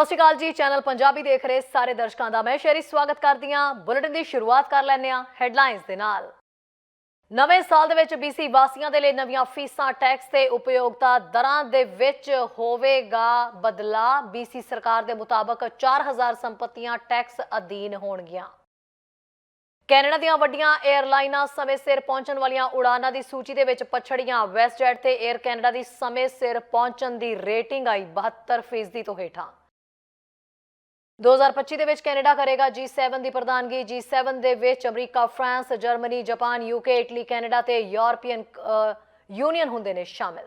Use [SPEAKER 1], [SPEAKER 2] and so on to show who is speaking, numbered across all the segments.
[SPEAKER 1] ਸਤਿ ਸ਼੍ਰੀ ਅਕਾਲ ਜੀ, ਚੈਨਲ ਪੰਜਾਬੀ ਦੇਖ ਰਹੇ ਸਾਰੇ ਦਰਸ਼ਕਾਂ ਦਾ ਮੈਂ ਸ਼ੇਰੀ ਸਵਾਗਤ ਕਰਦੀ ਹਾਂ। ਬੁਲੇਟਿਨ ਦੀ ਸ਼ੁਰੂਆਤ ਕਰ ਲੈਂਦੇ ਹਾਂ ਹੈਡਲਾਈਨਸ ਦੇ ਨਾਲ। ਨਵੇਂ ਸਾਲ ਦੇ ਵਿੱਚ BC ਵਾਸੀਆਂ ਦੇ ਲਈ ਨਵੀਆਂ ਫੀਸਾਂ, ਟੈਕਸ ਤੇ ਉਪਯੋਗਤਾ ਦਰਾਂ ਦੇ ਵਿੱਚ ਹੋਵੇਗਾ ਬਦਲਾਅ। BC ਸਰਕਾਰ ਦੇ ਮੁਤਾਬਕ 4000 ਸੰਪਤੀਆਂ ਟੈਕਸ ਅਧੀਨ ਹੋਣਗੀਆਂ। ਕੈਨੇਡਾ ਦੀਆਂ ਵੱਡੀਆਂ 에ਅਰਲਾਈਨਾਂ ਸਮੇਂ ਸਿਰ ਪਹੁੰਚਣ ਵਾਲੀਆਂ ਉਡਾਨਾਂ ਦੀ ਸੂਚੀ ਦੇ ਵਿੱਚ ਪਛੜੀਆਂ। ਵੈਸਟਜੈਟ ਤੇ 에ਅਰ ਕੈਨੇਡਾ ਦੀ ਸਮੇਂ ਸਿਰ ਪਹੁੰਚਣ ਦੀ ਰੇਟਿੰਗ ਆਈ 72% ਤੋਂ ਹੇਠਾਂ। 2025 ਦੇ ਵਿੱਚ ਕੈਨੇਡਾ ਕਰੇਗਾ G7 ਦੀ ਪ੍ਰਧਾਨਗੀ। G7 ਦੇ ਵਿੱਚ America, France, Germany, Japan, UK, Italy, Canada ਤੇ ਯੂਰਪੀਅਨ ਯੂਨੀਅਨ ਹੁੰਦੇ ਨੇ ਸ਼ਾਮਿਲ।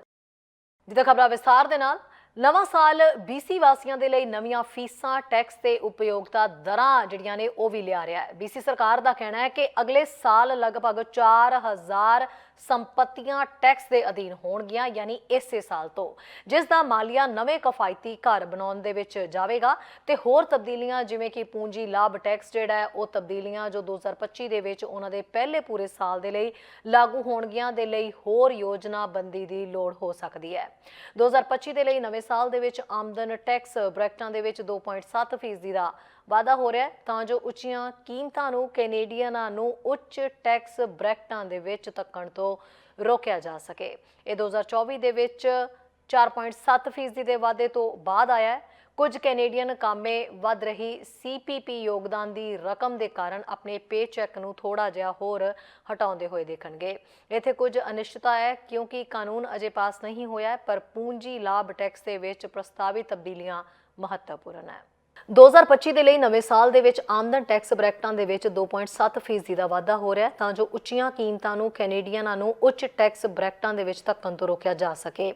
[SPEAKER 1] ਜਿੱਦਾਂ ਖਬਰਾਂ ਵਿਸਥਾਰ ਦੇ ਨਾਲ ਨਵਾਂ ਸਾਲ BC ਵਾਸੀਆਂ ਦੇ ਲਈ ਨਵੀਆਂ ਫੀਸਾਂ ਟੈਕਸ ਤੇ ਉਪਯੋਗਤਾ ਦਰਾਂ ਜਿਹੜੀਆਂ ਨੇ ਉਹ ਵੀ ਲਿਆ ਰਿਹਾ ਹੈ। BC ਸਰਕਾਰ ਦਾ ਕਹਿਣਾ ਹੈ ਕਿ ਅਗਲੇ ਸਾਲ ਲਗਭਗ 4000 ਸੰਪਤੀਆਂ ਟੈਕਸ ਦੇ ਅਧੀਨ ਹੋਣਗੀਆਂ, ਯਾਨੀ ਇਸੇ ਸਾਲ ਤੋਂ। ਜਿਸ ਦਾ ਮਾਲੀਆ ਨਵੇਂ ਕਿਫਾਇਤੀ ਘਰ ਬਣਾਉਣ ਦੇ ਵਿੱਚ ਜਾਵੇਗਾ ਤੇ ਹੋਰ ਤਬਦੀਲੀਆਂ, ਜਿਵੇਂ ਕਿ ਪੂੰਜੀ ਲਾਭ ਟੈਕਸ ਜਿਹੜਾ ਹੈ, ਉਹ ਤਬਦੀਲੀਆਂ ਜੋ 2025 ਦੇ ਵਿੱਚ ਉਹਨਾਂ ਦੇ ਪਹਿਲੇ ਪੂਰੇ ਸਾਲ ਦੇ ਲਈ ਲਾਗੂ ਹੋਣਗੀਆਂ, ਦੇ ਲਈ ਹੋਰ ਯੋਜਨਾਬੰਦੀ ਦੀ ਲੋੜ ਹੋ ਸਕਦੀ ਹੈ। 2025 ਦੇ ਲਈ ਨਵੇਂ ਸਾਲ ਦੇ ਵਿੱਚ ਆਮਦਨ ਟੈਕਸ ਬ੍ਰੈਕਟਾਂ ਦੇ ਵਿੱਚ 2.7% ਫੀਸਦੀ ਦਾ ਵਾਧਾ ਹੋ ਰਿਹਾ ਤਾਂ ਜੋ ਉੱਚੀਆਂ ਕੀਮਤਾਂ ਨੂੰ, ਕੈਨੇਡੀਅਨਾਂ ਨੂੰ ਉੱਚ ਟੈਕਸ ਬ੍ਰੈਕਟਾਂ ਦੇ ਵਿੱਚ ਤੱਕਣ ਤੋਂ ਰੋਕਿਆ ਜਾ ਸਕੇ। ਇਹ 2024 ਦੇ ਵਿੱਚ 4.7% ਫੀਸਦੀ ਦੇ ਵਾਧੇ ਤੋਂ ਬਾਅਦ ਆਇਆ ਕੁਝ ਕੈਨੇਡੀਅਨ ਕਾਮੇ ਵੱਧ ਰਹੀ ਸੀਪੀਪੀ ਯੋਗਦਾਨ ਦੀ ਰਕਮ ਦੇ ਕਾਰਨ ਆਪਣੇ ਪੇਚੈੱਕ ਨੂੰ ਥੋੜਾ ਜਿਹਾ ਹੋਰ ਹਟਾਉਂਦੇ ਹੋਏ ਦੇਖਣਗੇ। ਇੱਥੇ ਕੁਝ ਅਨਿਸ਼ਚਿਤਤਾ ਹੈ, ਕਿਉਂਕਿ ਕਾਨੂੰਨ ਅਜੇ ਪਾਸ ਨਹੀਂ ਹੋਇਆ ਪਰ ਪੂੰਜੀ ਲਾਭ ਟੈਕਸ ਦੇ ਵਿੱਚ ਪ੍ਰਸਤਾਵਿਤ ਤਬਦੀਲੀਆਂ ਮਹੱਤਵਪੂਰਨ ਹੈ। 2025 ਦੇ ਲਈ ਨਵੇਂ ਸਾਲ ਦੇ ਵਿੱਚ ਆਮਦਨ ਟੈਕਸ ਬ੍ਰੈਕਟਾਂ ਦੇ ਵਿੱਚ 2.7% ਫੀਸਦੀ ਦਾ ਵਾਧਾ ਹੋ ਰਿਹਾ ਹੈ, ਤਾਂ ਜੋ ਉੱਚੀਆਂ ਕੀਮਤਾਂ ਨੂੰ, ਕੈਨੇਡੀਅਨਾਂ ਨੂੰ ਉੱਚ ਟੈਕਸ ਬ੍ਰੈਕਟਾਂ ਦੇ ਵਿੱਚ ਧੱਕਣ ਤੋਂ ਰੋਕਿਆ ਜਾ ਸਕੇ।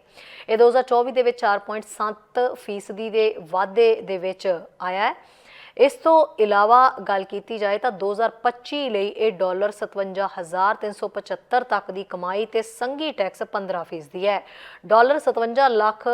[SPEAKER 1] ਇਹ 2024 ਦੇ ਵਿੱਚ 4.7% ਫੀਸਦੀ ਦੇ ਵਾਧੇ ਦੇ ਵਿੱਚ ਆਇਆ ਹੈ। ਇਸ ਤੋਂ ਇਲਾਵਾ ਗੱਲ ਕੀਤੀ ਜਾਏ ਤਾਂ 2025 ਲਈ ਇਹ ਡਾਲਰ 57375 ਤੱਕ ਦੀ ਕਮਾਈ ਤੇ ਸੰਘੀ ਟੈਕਸ 15% ਹੈ। ਡਾਲਰ 57 ਲੱਖ